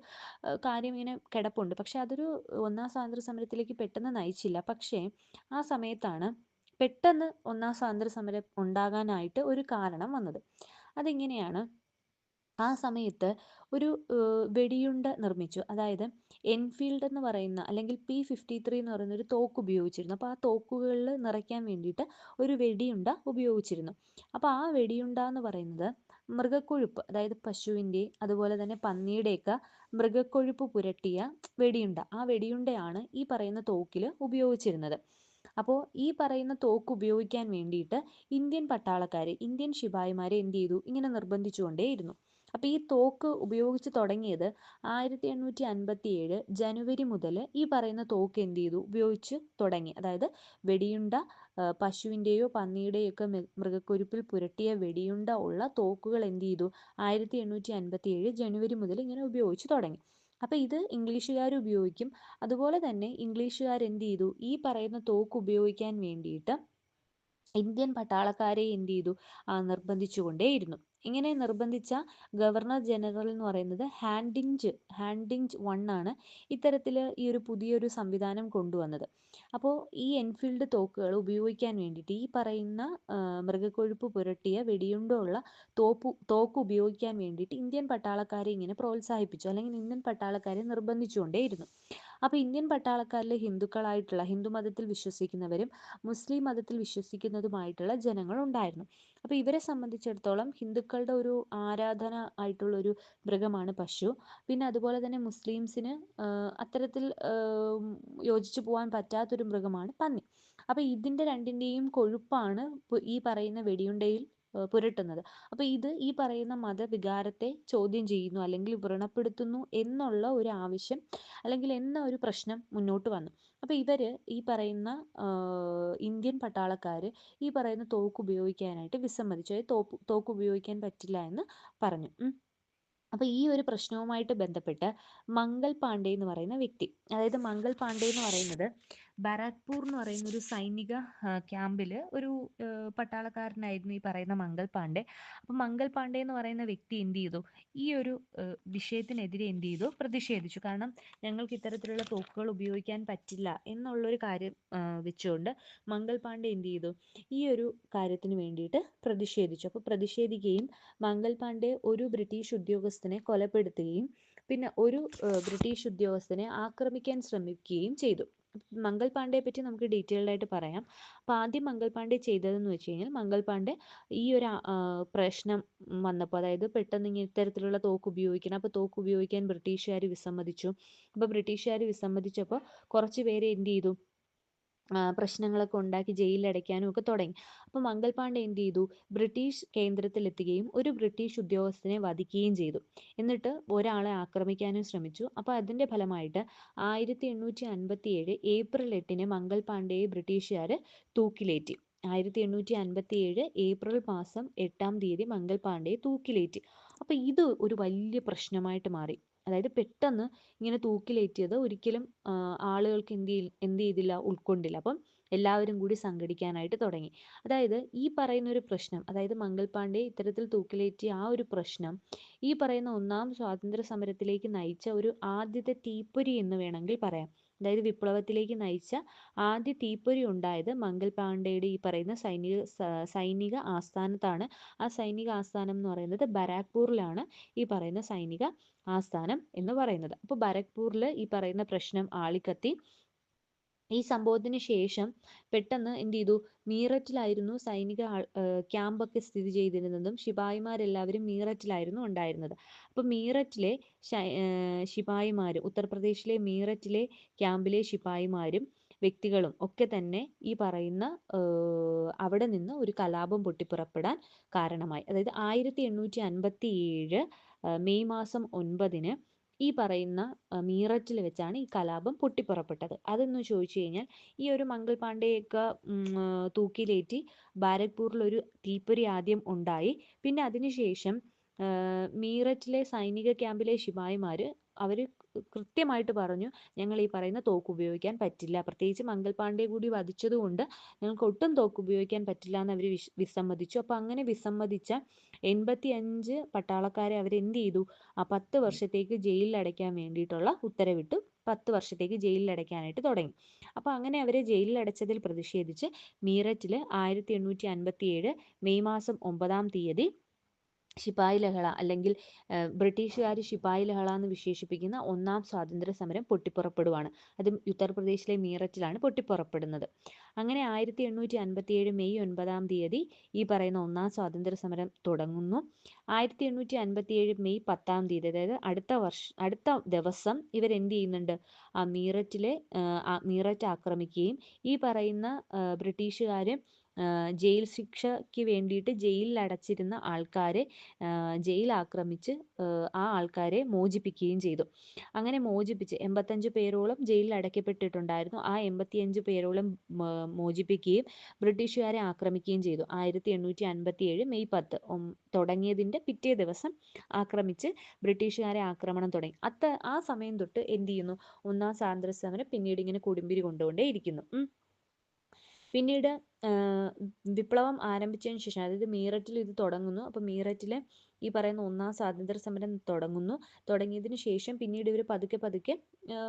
കാര്യം ഇങ്ങനെ കിടപ്പുണ്ട്. പക്ഷെ അതൊരു ഒന്നാം സ്വാതന്ത്ര്യ സമരത്തിലേക്ക് പെട്ടെന്ന് നയിച്ചില്ല. പക്ഷേ ആ സമയത്താണ് പെട്ടെന്ന് ഒന്നാം സ്വാതന്ത്ര്യ സമരം ഉണ്ടാകാനായിട്ട് ഒരു കാരണം വന്നത്. അതെങ്ങനെയാണ്? ആ സമയത്ത് ഒരു വെടിയുണ്ട നിർമ്മിച്ചു. അതായത് എൻഫീൽഡ് എന്ന് പറയുന്ന അല്ലെങ്കിൽ പി ഫിഫ്റ്റി ത്രീ എന്ന് പറയുന്ന ഒരു തോക്ക് ഉപയോഗിച്ചിരുന്നു. അപ്പോൾ ആ തോക്കുകളിൽ നിറയ്ക്കാൻ വേണ്ടിയിട്ട് ഒരു വെടിയുണ്ട ഉപയോഗിച്ചിരുന്നു. അപ്പോൾ ആ വെടിയുണ്ട എന്ന് പറയുന്നത് മൃഗക്കൊഴുപ്പ് അതായത് പശുവിന്റെ അതുപോലെ തന്നെ പന്നിയുടെയൊക്കെ മൃഗക്കൊഴുപ്പ് പുരട്ടിയ വെടിയുണ്ട. ആ വെടിയുണ്ടയാണ് ഈ പറയുന്ന തോക്കിൽ ഉപയോഗിച്ചിരുന്നത്. അപ്പോൾ ഈ പറയുന്ന തോക്ക് ഉപയോഗിക്കാൻ വേണ്ടിയിട്ട് ഇന്ത്യൻ പട്ടാളക്കാർ ഇന്ത്യൻ ശിപായിമാരെ എന്ത് ചെയ്തു? ഇങ്ങനെ നിർബന്ധിച്ചുകൊണ്ടേയിരുന്നു. അപ്പോൾ ഈ തോക്ക് ഉപയോഗിച്ച് തുടങ്ങിയത് ആയിരത്തി എണ്ണൂറ്റി അൻപത്തി ഏഴ് ജനുവരി മുതൽ ഈ പറയുന്ന തോക്ക് എന്ത് ചെയ്തു? ഉപയോഗിച്ച് തുടങ്ങി. അതായത് വെടിയുണ്ട പശുവിന്റെയോ പന്നിയുടെയോ ഒക്കെ മൃഗക്കുരുപ്പിൽ പുരട്ടിയ വെടിയുണ്ട ഉള്ള തോക്കുകൾ എന്ത് ചെയ്തു? ആയിരത്തി എണ്ണൂറ്റി അൻപത്തി ഏഴ് ജനുവരി മുതൽ ഇങ്ങനെ ഉപയോഗിച്ച് തുടങ്ങി. അപ്പോൾ ഇത് ഇംഗ്ലീഷുകാർ ഉപയോഗിക്കും. അതുപോലെ തന്നെ ഇംഗ്ലീഷുകാർ എന്ത് ചെയ്തു? ഈ പറയുന്ന തോക്ക് ഉപയോഗിക്കാൻ വേണ്ടിയിട്ട് ഇന്ത്യൻ പട്ടാളക്കാരെ എന്ത് ചെയ്തു? നിർബന്ധിച്ചുകൊണ്ടേയിരുന്നു ഇങ്ങനെ നിർബന്ധിച്ച ഗവർണർ ജനറൽ എന്ന് പറയുന്നത് ഹാൻഡിഞ്ച് ഹാൻഡിഞ്ച് വൺ ആണ് ഇത്തരത്തിൽ ഈ ഒരു പുതിയൊരു സംവിധാനം കൊണ്ടുവന്നത്. അപ്പോൾ ഈ എൻഫീൽഡ് തോക്കുകൾ ഉപയോഗിക്കാൻ വേണ്ടിയിട്ട് ഈ പറയുന്ന മൃഗക്കൊഴുപ്പ് പുരട്ടിയ വെടിയുണ്ടുള്ള തോപ്പ് തോക്ക് ഉപയോഗിക്കാൻ വേണ്ടിയിട്ട് ഇന്ത്യൻ പട്ടാളക്കാരെ ഇങ്ങനെ പ്രോത്സാഹിപ്പിച്ചു. അല്ലെങ്കിൽ ഇന്ത്യൻ പട്ടാളക്കാരെ നിർബന്ധിച്ചുകൊണ്ടേയിരുന്നു. അപ്പോൾ ഇന്ത്യൻ പട്ടാളക്കാരിൽ ഹിന്ദുക്കളായിട്ടുള്ള ഹിന്ദു മതത്തിൽ വിശ്വസിക്കുന്നവരും മുസ്ലിം മതത്തിൽ വിശ്വസിക്കുന്നതുമായിട്ടുള്ള ജനങ്ങൾ ഉണ്ടായിരുന്നു. അപ്പോൾ ഇവരെ സംബന്ധിച്ചിടത്തോളം ഹിന്ദുക്കളുടെ ഒരു ആരാധന ആയിട്ടുള്ള ഒരു മൃഗമാണ് പശു. പിന്നെ അതുപോലെ തന്നെ മുസ്ലിംസിന് അത്തരത്തിൽ യോജിച്ചു പോകാൻ പറ്റാത്തൊരു മൃഗമാണ് പന്നി. അപ്പോൾ ഇതിന്റെ രണ്ടിന്റെയും കൊഴുപ്പാണ് ഈ പറയുന്ന വെടിയുണ്ടയിൽ പുരട്ടുന്നത്. അപ്പോൾ ഇത് ഈ പറയുന്ന മതവികാരത്തെ ചോദ്യം ചെയ്യുന്നു അല്ലെങ്കിൽ വ്രണപ്പെടുത്തുന്നു എന്നുള്ള ഒരു ആവശ്യം അല്ലെങ്കിൽ എന്ന ഒരു പ്രശ്നം മുന്നോട്ട് വന്നു. അപ്പോൾ ഇവർ ഈ പറയുന്ന ഇന്ത്യൻ പട്ടാളക്കാർ ഈ പറയുന്ന തോക്ക് ഉപയോഗിക്കാനായിട്ട് വിസമ്മതിച്ചു. അതായത് തോക്ക് തോക്ക് ഉപയോഗിക്കാൻ പറ്റില്ല എന്ന് പറഞ്ഞു. അപ്പോൾ ഈ ഒരു പ്രശ്നവുമായിട്ട് ബന്ധപ്പെട്ട് മംഗൾ പാണ്ഡെ എന്ന് പറയുന്ന വ്യക്തി അതായത് മംഗൾ പാണ്ഡെ എന്ന് പറയുന്നത് ബാരാക്പൂർ എന്ന് പറയുന്ന ഒരു സൈനിക ക്യാമ്പിൽ ഒരു പട്ടാളക്കാരനായിരുന്നു ഈ പറയുന്ന മംഗൾ പാണ്ഡെ. അപ്പം മംഗൾ പാണ്ഡെ എന്ന് പറയുന്ന വ്യക്തി എന്ത് ചെയ്തു? ഈ ഒരു വിഷയത്തിനെതിരെ എന്ത് ചെയ്തു? പ്രതിഷേധിച്ചു. കാരണം ഞങ്ങൾക്ക് ഇത്തരത്തിലുള്ള തോക്കുകൾ ഉപയോഗിക്കാൻ പറ്റില്ല എന്നുള്ളൊരു കാര്യം വെച്ചുകൊണ്ട് മംഗൾ പാണ്ഡെ എന്ത് ചെയ്തു? ഈ ഒരു കാര്യത്തിന് വേണ്ടിയിട്ട് പ്രതിഷേധിച്ചു. അപ്പോൾ പ്രതിഷേധിക്കുകയും മംഗൾ പാണ്ഡെ ഒരു ബ്രിട്ടീഷ് ഉദ്യോഗസ്ഥനെ കൊലപ്പെടുത്തുകയും പിന്നെ ഒരു ബ്രിട്ടീഷ് ഉദ്യോഗസ്ഥനെ ആക്രമിക്കാൻ ശ്രമിക്കുകയും ചെയ്തു. മംഗൾ പാണ്ഡെയെ പറ്റി നമുക്ക് ഡീറ്റെയിൽഡ് ആയിട്ട് പറയാം. അപ്പോൾ ആദ്യം മംഗൾ പാണ്ഡെ ചെയ്തതെന്ന് വെച്ച് കഴിഞ്ഞാൽ മംഗൾ പാണ്ഡെ ഈ ഒരു പ്രശ്നം വന്നപ്പോൾ അതായത് പെട്ടെന്ന് ഇങ്ങനെ ഇത്തരത്തിലുള്ള തോക്ക് ഉപയോഗിക്കണം. അപ്പോൾ തോക്ക് ഉപയോഗിക്കാൻ ബ്രിട്ടീഷുകാർ വിസമ്മതിച്ചു. അപ്പോൾ ബ്രിട്ടീഷുകാർ വിസമ്മതിച്ചപ്പോൾ കുറച്ച് പേരെ എന്ത് ചെയ്തു? പ്രശ്നങ്ങളൊക്കെ ഉണ്ടാക്കി ജയിലിൽ അടയ്ക്കാനും ഒക്കെ തുടങ്ങി. അപ്പോൾ മംഗൾ പാണ്ഡെ എന്ത് ചെയ്തു? ബ്രിട്ടീഷ് കേന്ദ്രത്തിൽ കേന്ദ്രത്തിലെത്തുകയും ഒരു ബ്രിട്ടീഷ് ഉദ്യോഗസ്ഥനെ വധിക്കുകയും ചെയ്തു. എന്നിട്ട് ഒരാളെ ആക്രമിക്കാനും ശ്രമിച്ചു. അപ്പോൾ അതിന്റെ ഫലമായിട്ട് ആയിരത്തി എണ്ണൂറ്റി അൻപത്തി ഏഴ് ഏപ്രിൽ എട്ടിന് മംഗൾ പാണ്ഡെയെ ബ്രിട്ടീഷുകാർ തൂക്കിലേറ്റി. ആയിരത്തി എണ്ണൂറ്റി അൻപത്തി ഏഴ് ഏപ്രിൽ മാസം എട്ടാം തീയതി മംഗൾ പാണ്ഡെയെ തൂക്കിലേറ്റി. അപ്പോൾ ഇത് ഒരു വലിയ പ്രശ്നമായിട്ട് മാറി. അതായത് പെട്ടെന്ന് ഇങ്ങനെ തൂക്കിലേറ്റിയത് ഒരിക്കലും ആളുകൾക്ക് എന്ത് എന്ത് ചെയ്തില്ല ഉൾക്കൊണ്ടില്ല. അപ്പം എല്ലാവരും കൂടി സംഘടിക്കാനായിട്ട് തുടങ്ങി. അതായത് ഈ പറയുന്ന ഒരു പ്രശ്നം അതായത് മംഗൾ പാണ്ഡെ ഇത്തരത്തിൽ തൂക്കിലേറ്റിയ ആ ഒരു പ്രശ്നം ഈ പറയുന്ന ഒന്നാം സ്വാതന്ത്ര്യ സമരത്തിലേക്ക് നയിച്ച ഒരു ആദ്യത്തെ തീപ്പൊരി എന്ന് വേണമെങ്കിൽ പറയാം. അതായത് വിപ്ലവത്തിലേക്ക് നയിച്ച ആദ്യ തീപ്പൊരി ഉണ്ടായത് മംഗൽ പാണ്ഡെയുടെ ഈ പറയുന്ന സൈനിക സൈനിക ആസ്ഥാനത്താണ്. ആ സൈനിക ആസ്ഥാനം എന്ന് പറയുന്നത് ബരാക്പൂറിലാണ് ഈ പറയുന്ന സൈനിക ആസ്ഥാനം എന്ന് പറയുന്നത്. അപ്പോൾ ബരക്പൂരിൽ ഈ പറയുന്ന പ്രശ്നം ആളിക്കത്തി. ഈ സംഭവത്തിന് ശേഷം പെട്ടെന്ന് എന്ത് ചെയ്തു? മീററ്റിലായിരുന്നു സൈനിക ക്യാമ്പൊക്കെ സ്ഥിതി ചെയ്തിരുന്നതും ശിപായിമാരെല്ലാവരും മീററ്റിലായിരുന്നു ഉണ്ടായിരുന്നത്. അപ്പോൾ മീററ്റിലെ ശിപായിമാർ ഉത്തർപ്രദേശിലെ മീററ്റിലെ ക്യാമ്പിലെ ശിപായിമാരും വ്യക്തികളും ഒക്കെ തന്നെ ഈ പറയുന്ന അവിടെ നിന്ന് ഒരു കലാപം പൊട്ടിപ്പുറപ്പെടാൻ കാരണമായി. അതായത് ആയിരത്തി എണ്ണൂറ്റി അൻപത്തി ഏഴ് മെയ് മാസം ഒൻപതിന് ഈ പറയുന്ന മീററ്റിൽ വെച്ചാണ് ഈ കലാപം പൊട്ടിപ്പുറപ്പെട്ടത്. അതെന്ന് ചോദിച്ചു കഴിഞ്ഞാൽ ഈ ഒരു മംഗൾ പാണ്ഡെയൊക്കെ തൂക്കിലേറ്റി ബാരക്പൂരിൽ ഒരു തീപ്പൊരി ആദ്യം ഉണ്ടായി. പിന്നെ അതിനുശേഷം മീററ്റിലെ സൈനിക ക്യാമ്പിലെ ശിപായിമാർ അവർ കൃത്യമായിട്ട് പറഞ്ഞു ഞങ്ങൾ ഈ പറയുന്ന തോക്ക് ഉപയോഗിക്കാൻ പറ്റില്ല. പ്രത്യേകിച്ച് മംഗൾ പാണ്ഡെ കൂടി വധിച്ചതുകൊണ്ട് ഞങ്ങൾക്ക് ഒട്ടും തോക്ക് ഉപയോഗിക്കാൻ പറ്റില്ല എന്ന് അവർ വിസമ്മതിച്ചു. അപ്പോൾ അങ്ങനെ വിസമ്മതിച്ച എൺപത്തി അഞ്ച് പട്ടാളക്കാരെ എന്ത് ചെയ്തു? ആ പത്ത് വർഷത്തേക്ക് ജയിലിൽ അടയ്ക്കാൻ വേണ്ടിയിട്ടുള്ള ഉത്തരവിട്ടു. പത്ത് വർഷത്തേക്ക് ജയിലിൽ അടയ്ക്കാനായിട്ട് തുടങ്ങി. അപ്പോൾ അങ്ങനെ അവരെ ജയിലിൽ അടച്ചതിൽ പ്രതിഷേധിച്ച് മീററ്റിൽ ആയിരത്തി എണ്ണൂറ്റി അൻപത്തി ഏഴ് മെയ് മാസം ഒമ്പതാം തീയതി ശിപായി ലഹള അല്ലെങ്കിൽ ബ്രിട്ടീഷുകാർ ശിപായി ലഹള എന്ന് വിശേഷിപ്പിക്കുന്ന ഒന്നാം സ്വാതന്ത്ര്യ സമരം പൊട്ടിപ്പുറപ്പെടുവാണ്. അത് ഉത്തർപ്രദേശിലെ മീററ്റിലാണ് പൊട്ടിപ്പുറപ്പെടുന്നത്. അങ്ങനെ ആയിരത്തി എണ്ണൂറ്റി അൻപത്തി ഏഴ് മെയ് ഒൻപതാം തീയതി ഈ പറയുന്ന ഒന്നാം സ്വാതന്ത്ര്യ സമരം തുടങ്ങുന്നു. ആയിരത്തി എണ്ണൂറ്റി അൻപത്തി ഏഴ് മെയ് പത്താം തീയതി അതായത് അടുത്ത വർഷ അടുത്ത ദിവസം ഇവർ എന്ത് ചെയ്യുന്നുണ്ട്? ആ മീററ്റിലെ മീററ്റ് ആക്രമിക്കുകയും ഈ പറയുന്ന ബ്രിട്ടീഷുകാർ ജയിൽ ശിക്ഷയ്ക്ക് വേണ്ടിയിട്ട് ജയിലിൽ അടച്ചിരുന്ന ആൾക്കാരെ ജയിൽ ആക്രമിച്ച് ആ, ആൾക്കാരെ മോചിപ്പിക്കുകയും ചെയ്തു. അങ്ങനെ മോചിപ്പിച്ച് എൺപത്തഞ്ച് പേരോളം ജയിലിൽ അടയ്ക്കപ്പെട്ടിട്ടുണ്ടായിരുന്നു. ആ എൺപത്തിയഞ്ച് പേരോളം മോചിപ്പിക്കുകയും ബ്രിട്ടീഷുകാരെ ആക്രമിക്കുകയും ചെയ്തു. ആയിരത്തി എണ്ണൂറ്റി അൻപത്തി ഏഴ് മെയ് പത്ത് തുടങ്ങിയതിന്റെ പിറ്റേ ദിവസം ആക്രമിച്ച് ബ്രിട്ടീഷുകാരെ ആക്രമണം തുടങ്ങി. അത്ത ആ സമയം തൊട്ട് എന്ത് ചെയ്യുന്നു? ഒന്നാം സ്വാതന്ത്ര്യ സമരം പിന്നീട് ഇങ്ങനെ കൊടുമ്പിരി കൊണ്ടുകൊണ്ടേ ഇരിക്കുന്നു. പിന്നീട് വിപ്ലവം ആരംഭിച്ചതിന് ശേഷം അതായത് മീററ്റിൽ ഇത് തുടങ്ങുന്നു. അപ്പോൾ മീററ്റിലെ ഈ പറയുന്ന ഒന്നാം സ്വാതന്ത്ര്യ സമരം തുടങ്ങുന്നു. തുടങ്ങിയതിന് ശേഷം പിന്നീട് ഇവർ പതുക്കെ പതുക്കെ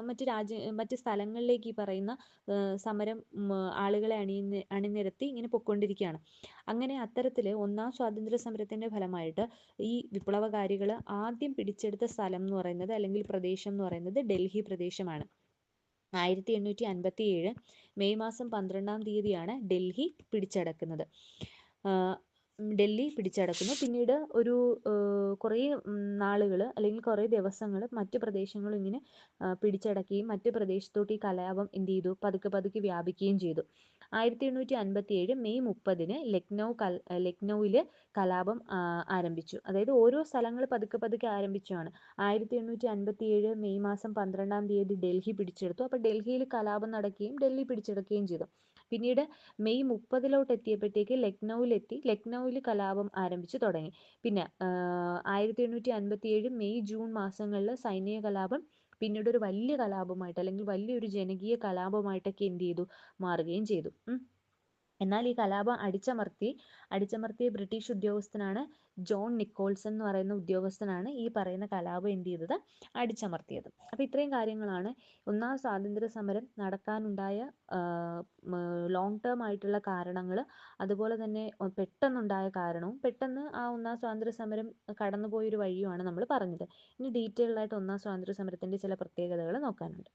മറ്റ് രാജ്യ മറ്റ് സ്ഥലങ്ങളിലേക്ക് ഈ പറയുന്ന സമരം ആളുകളെ അണിനി അണിനിരത്തി ഇങ്ങനെ പൊക്കൊണ്ടിരിക്കുകയാണ്. അങ്ങനെ അത്തരത്തിൽ ഒന്നാം സ്വാതന്ത്ര്യ സമരത്തിന്റെ ഫലമായിട്ട് ഈ വിപ്ലവകാരികൾ ആദ്യം പിടിച്ചെടുത്ത സ്ഥലം എന്ന് പറയുന്നത് അല്ലെങ്കിൽ പ്രദേശം എന്ന് പറയുന്നത് ഡൽഹി പ്രദേശമാണ്. ആയിരത്തി എണ്ണൂറ്റി അൻപത്തി ഏഴ് മെയ് മാസം പന്ത്രണ്ടാം തീയതിയാണ് ഡൽഹി പിടിച്ചടക്കുന്നത്. ഡൽഹി പിടിച്ചടക്കുന്നു പിന്നീട് ഒരു കുറേ നാളുകൾ അല്ലെങ്കിൽ കുറേ ദിവസങ്ങൾ മറ്റു പ്രദേശങ്ങളും ഇങ്ങനെ പിടിച്ചടക്കുകയും മറ്റ് പ്രദേശത്തോട്ട് ഈ കലാപം എന്ത് ചെയ്തു? പതുക്കെ പതുക്കെ വ്യാപിക്കുകയും ചെയ്തു. ആയിരത്തി എണ്ണൂറ്റി അൻപത്തി ഏഴ് മെയ് മുപ്പതിന് ലക്നൗ ലക്നൗവിൽ കലാപം ആരംഭിച്ചു. അതായത് ഓരോ സ്ഥലങ്ങൾ പതുക്കെ പതുക്കെ ആരംഭിച്ചാണ് ആയിരത്തി എണ്ണൂറ്റി അൻപത്തി ഏഴ് മെയ് മാസം പന്ത്രണ്ടാം തീയതി ഡൽഹി പിടിച്ചെടുത്തു. അപ്പോൾ ഡൽഹിയിൽ കലാപം നടക്കുകയും ഡൽഹി പിടിച്ചെടുക്കുകയും ചെയ്തു. പിന്നീട് മെയ് മുപ്പതിലോട്ട് എത്തിയപ്പോഴത്തേക്ക് ലക്നൌവിലെത്തി. ലക്നൗവിൽ കലാപം ആരംഭിച്ചു തുടങ്ങി. പിന്നെ ആയിരത്തി എണ്ണൂറ്റി അൻപത്തി ഏഴ് മെയ് ജൂൺ മാസങ്ങളിൽ സൈനിക കലാപം പിന്നീട് ഒരു വലിയ കലാപമായിട്ട് അല്ലെങ്കിൽ വലിയൊരു ജനകീയ കലാപമായിട്ടൊക്കെ എന്ത് ചെയ്തു? മാറുകയും ചെയ്തു. എന്നാൽ ഈ കലാപം അടിച്ചമർത്തി അടിച്ചമർത്തിയ ബ്രിട്ടീഷ് ഉദ്യോഗസ്ഥനാണ് ജോൺ നിക്കോൾസൺ എന്ന് പറയുന്ന ഉദ്യോഗസ്ഥനാണ് ഈ പറയുന്ന കലാപം എന്ത് ചെയ്തത്? അടിച്ചമർത്തിയത്. അപ്പോൾ ഇത്രയും കാര്യങ്ങളാണ്. ഒന്നാം സ്വാതന്ത്ര്യ സമരം നടക്കാനുണ്ടായ ലോങ് ടേം ആയിട്ടുള്ള കാരണങ്ങൾ അതുപോലെ തന്നെ പെട്ടെന്നുണ്ടായ കാരണവും പെട്ടെന്ന് ആ ഒന്നാം സ്വാതന്ത്ര്യ സമരം കടന്നുപോയൊരു വഴിയുമാണ് നമ്മൾ പറഞ്ഞത്. ഇനി ഡീറ്റെയിൽഡ് ആയിട്ട് ഒന്നാം സ്വാതന്ത്ര്യ സമരത്തിന്റെ ചില പ്രത്യേകതകൾ നോക്കാനുണ്ട്.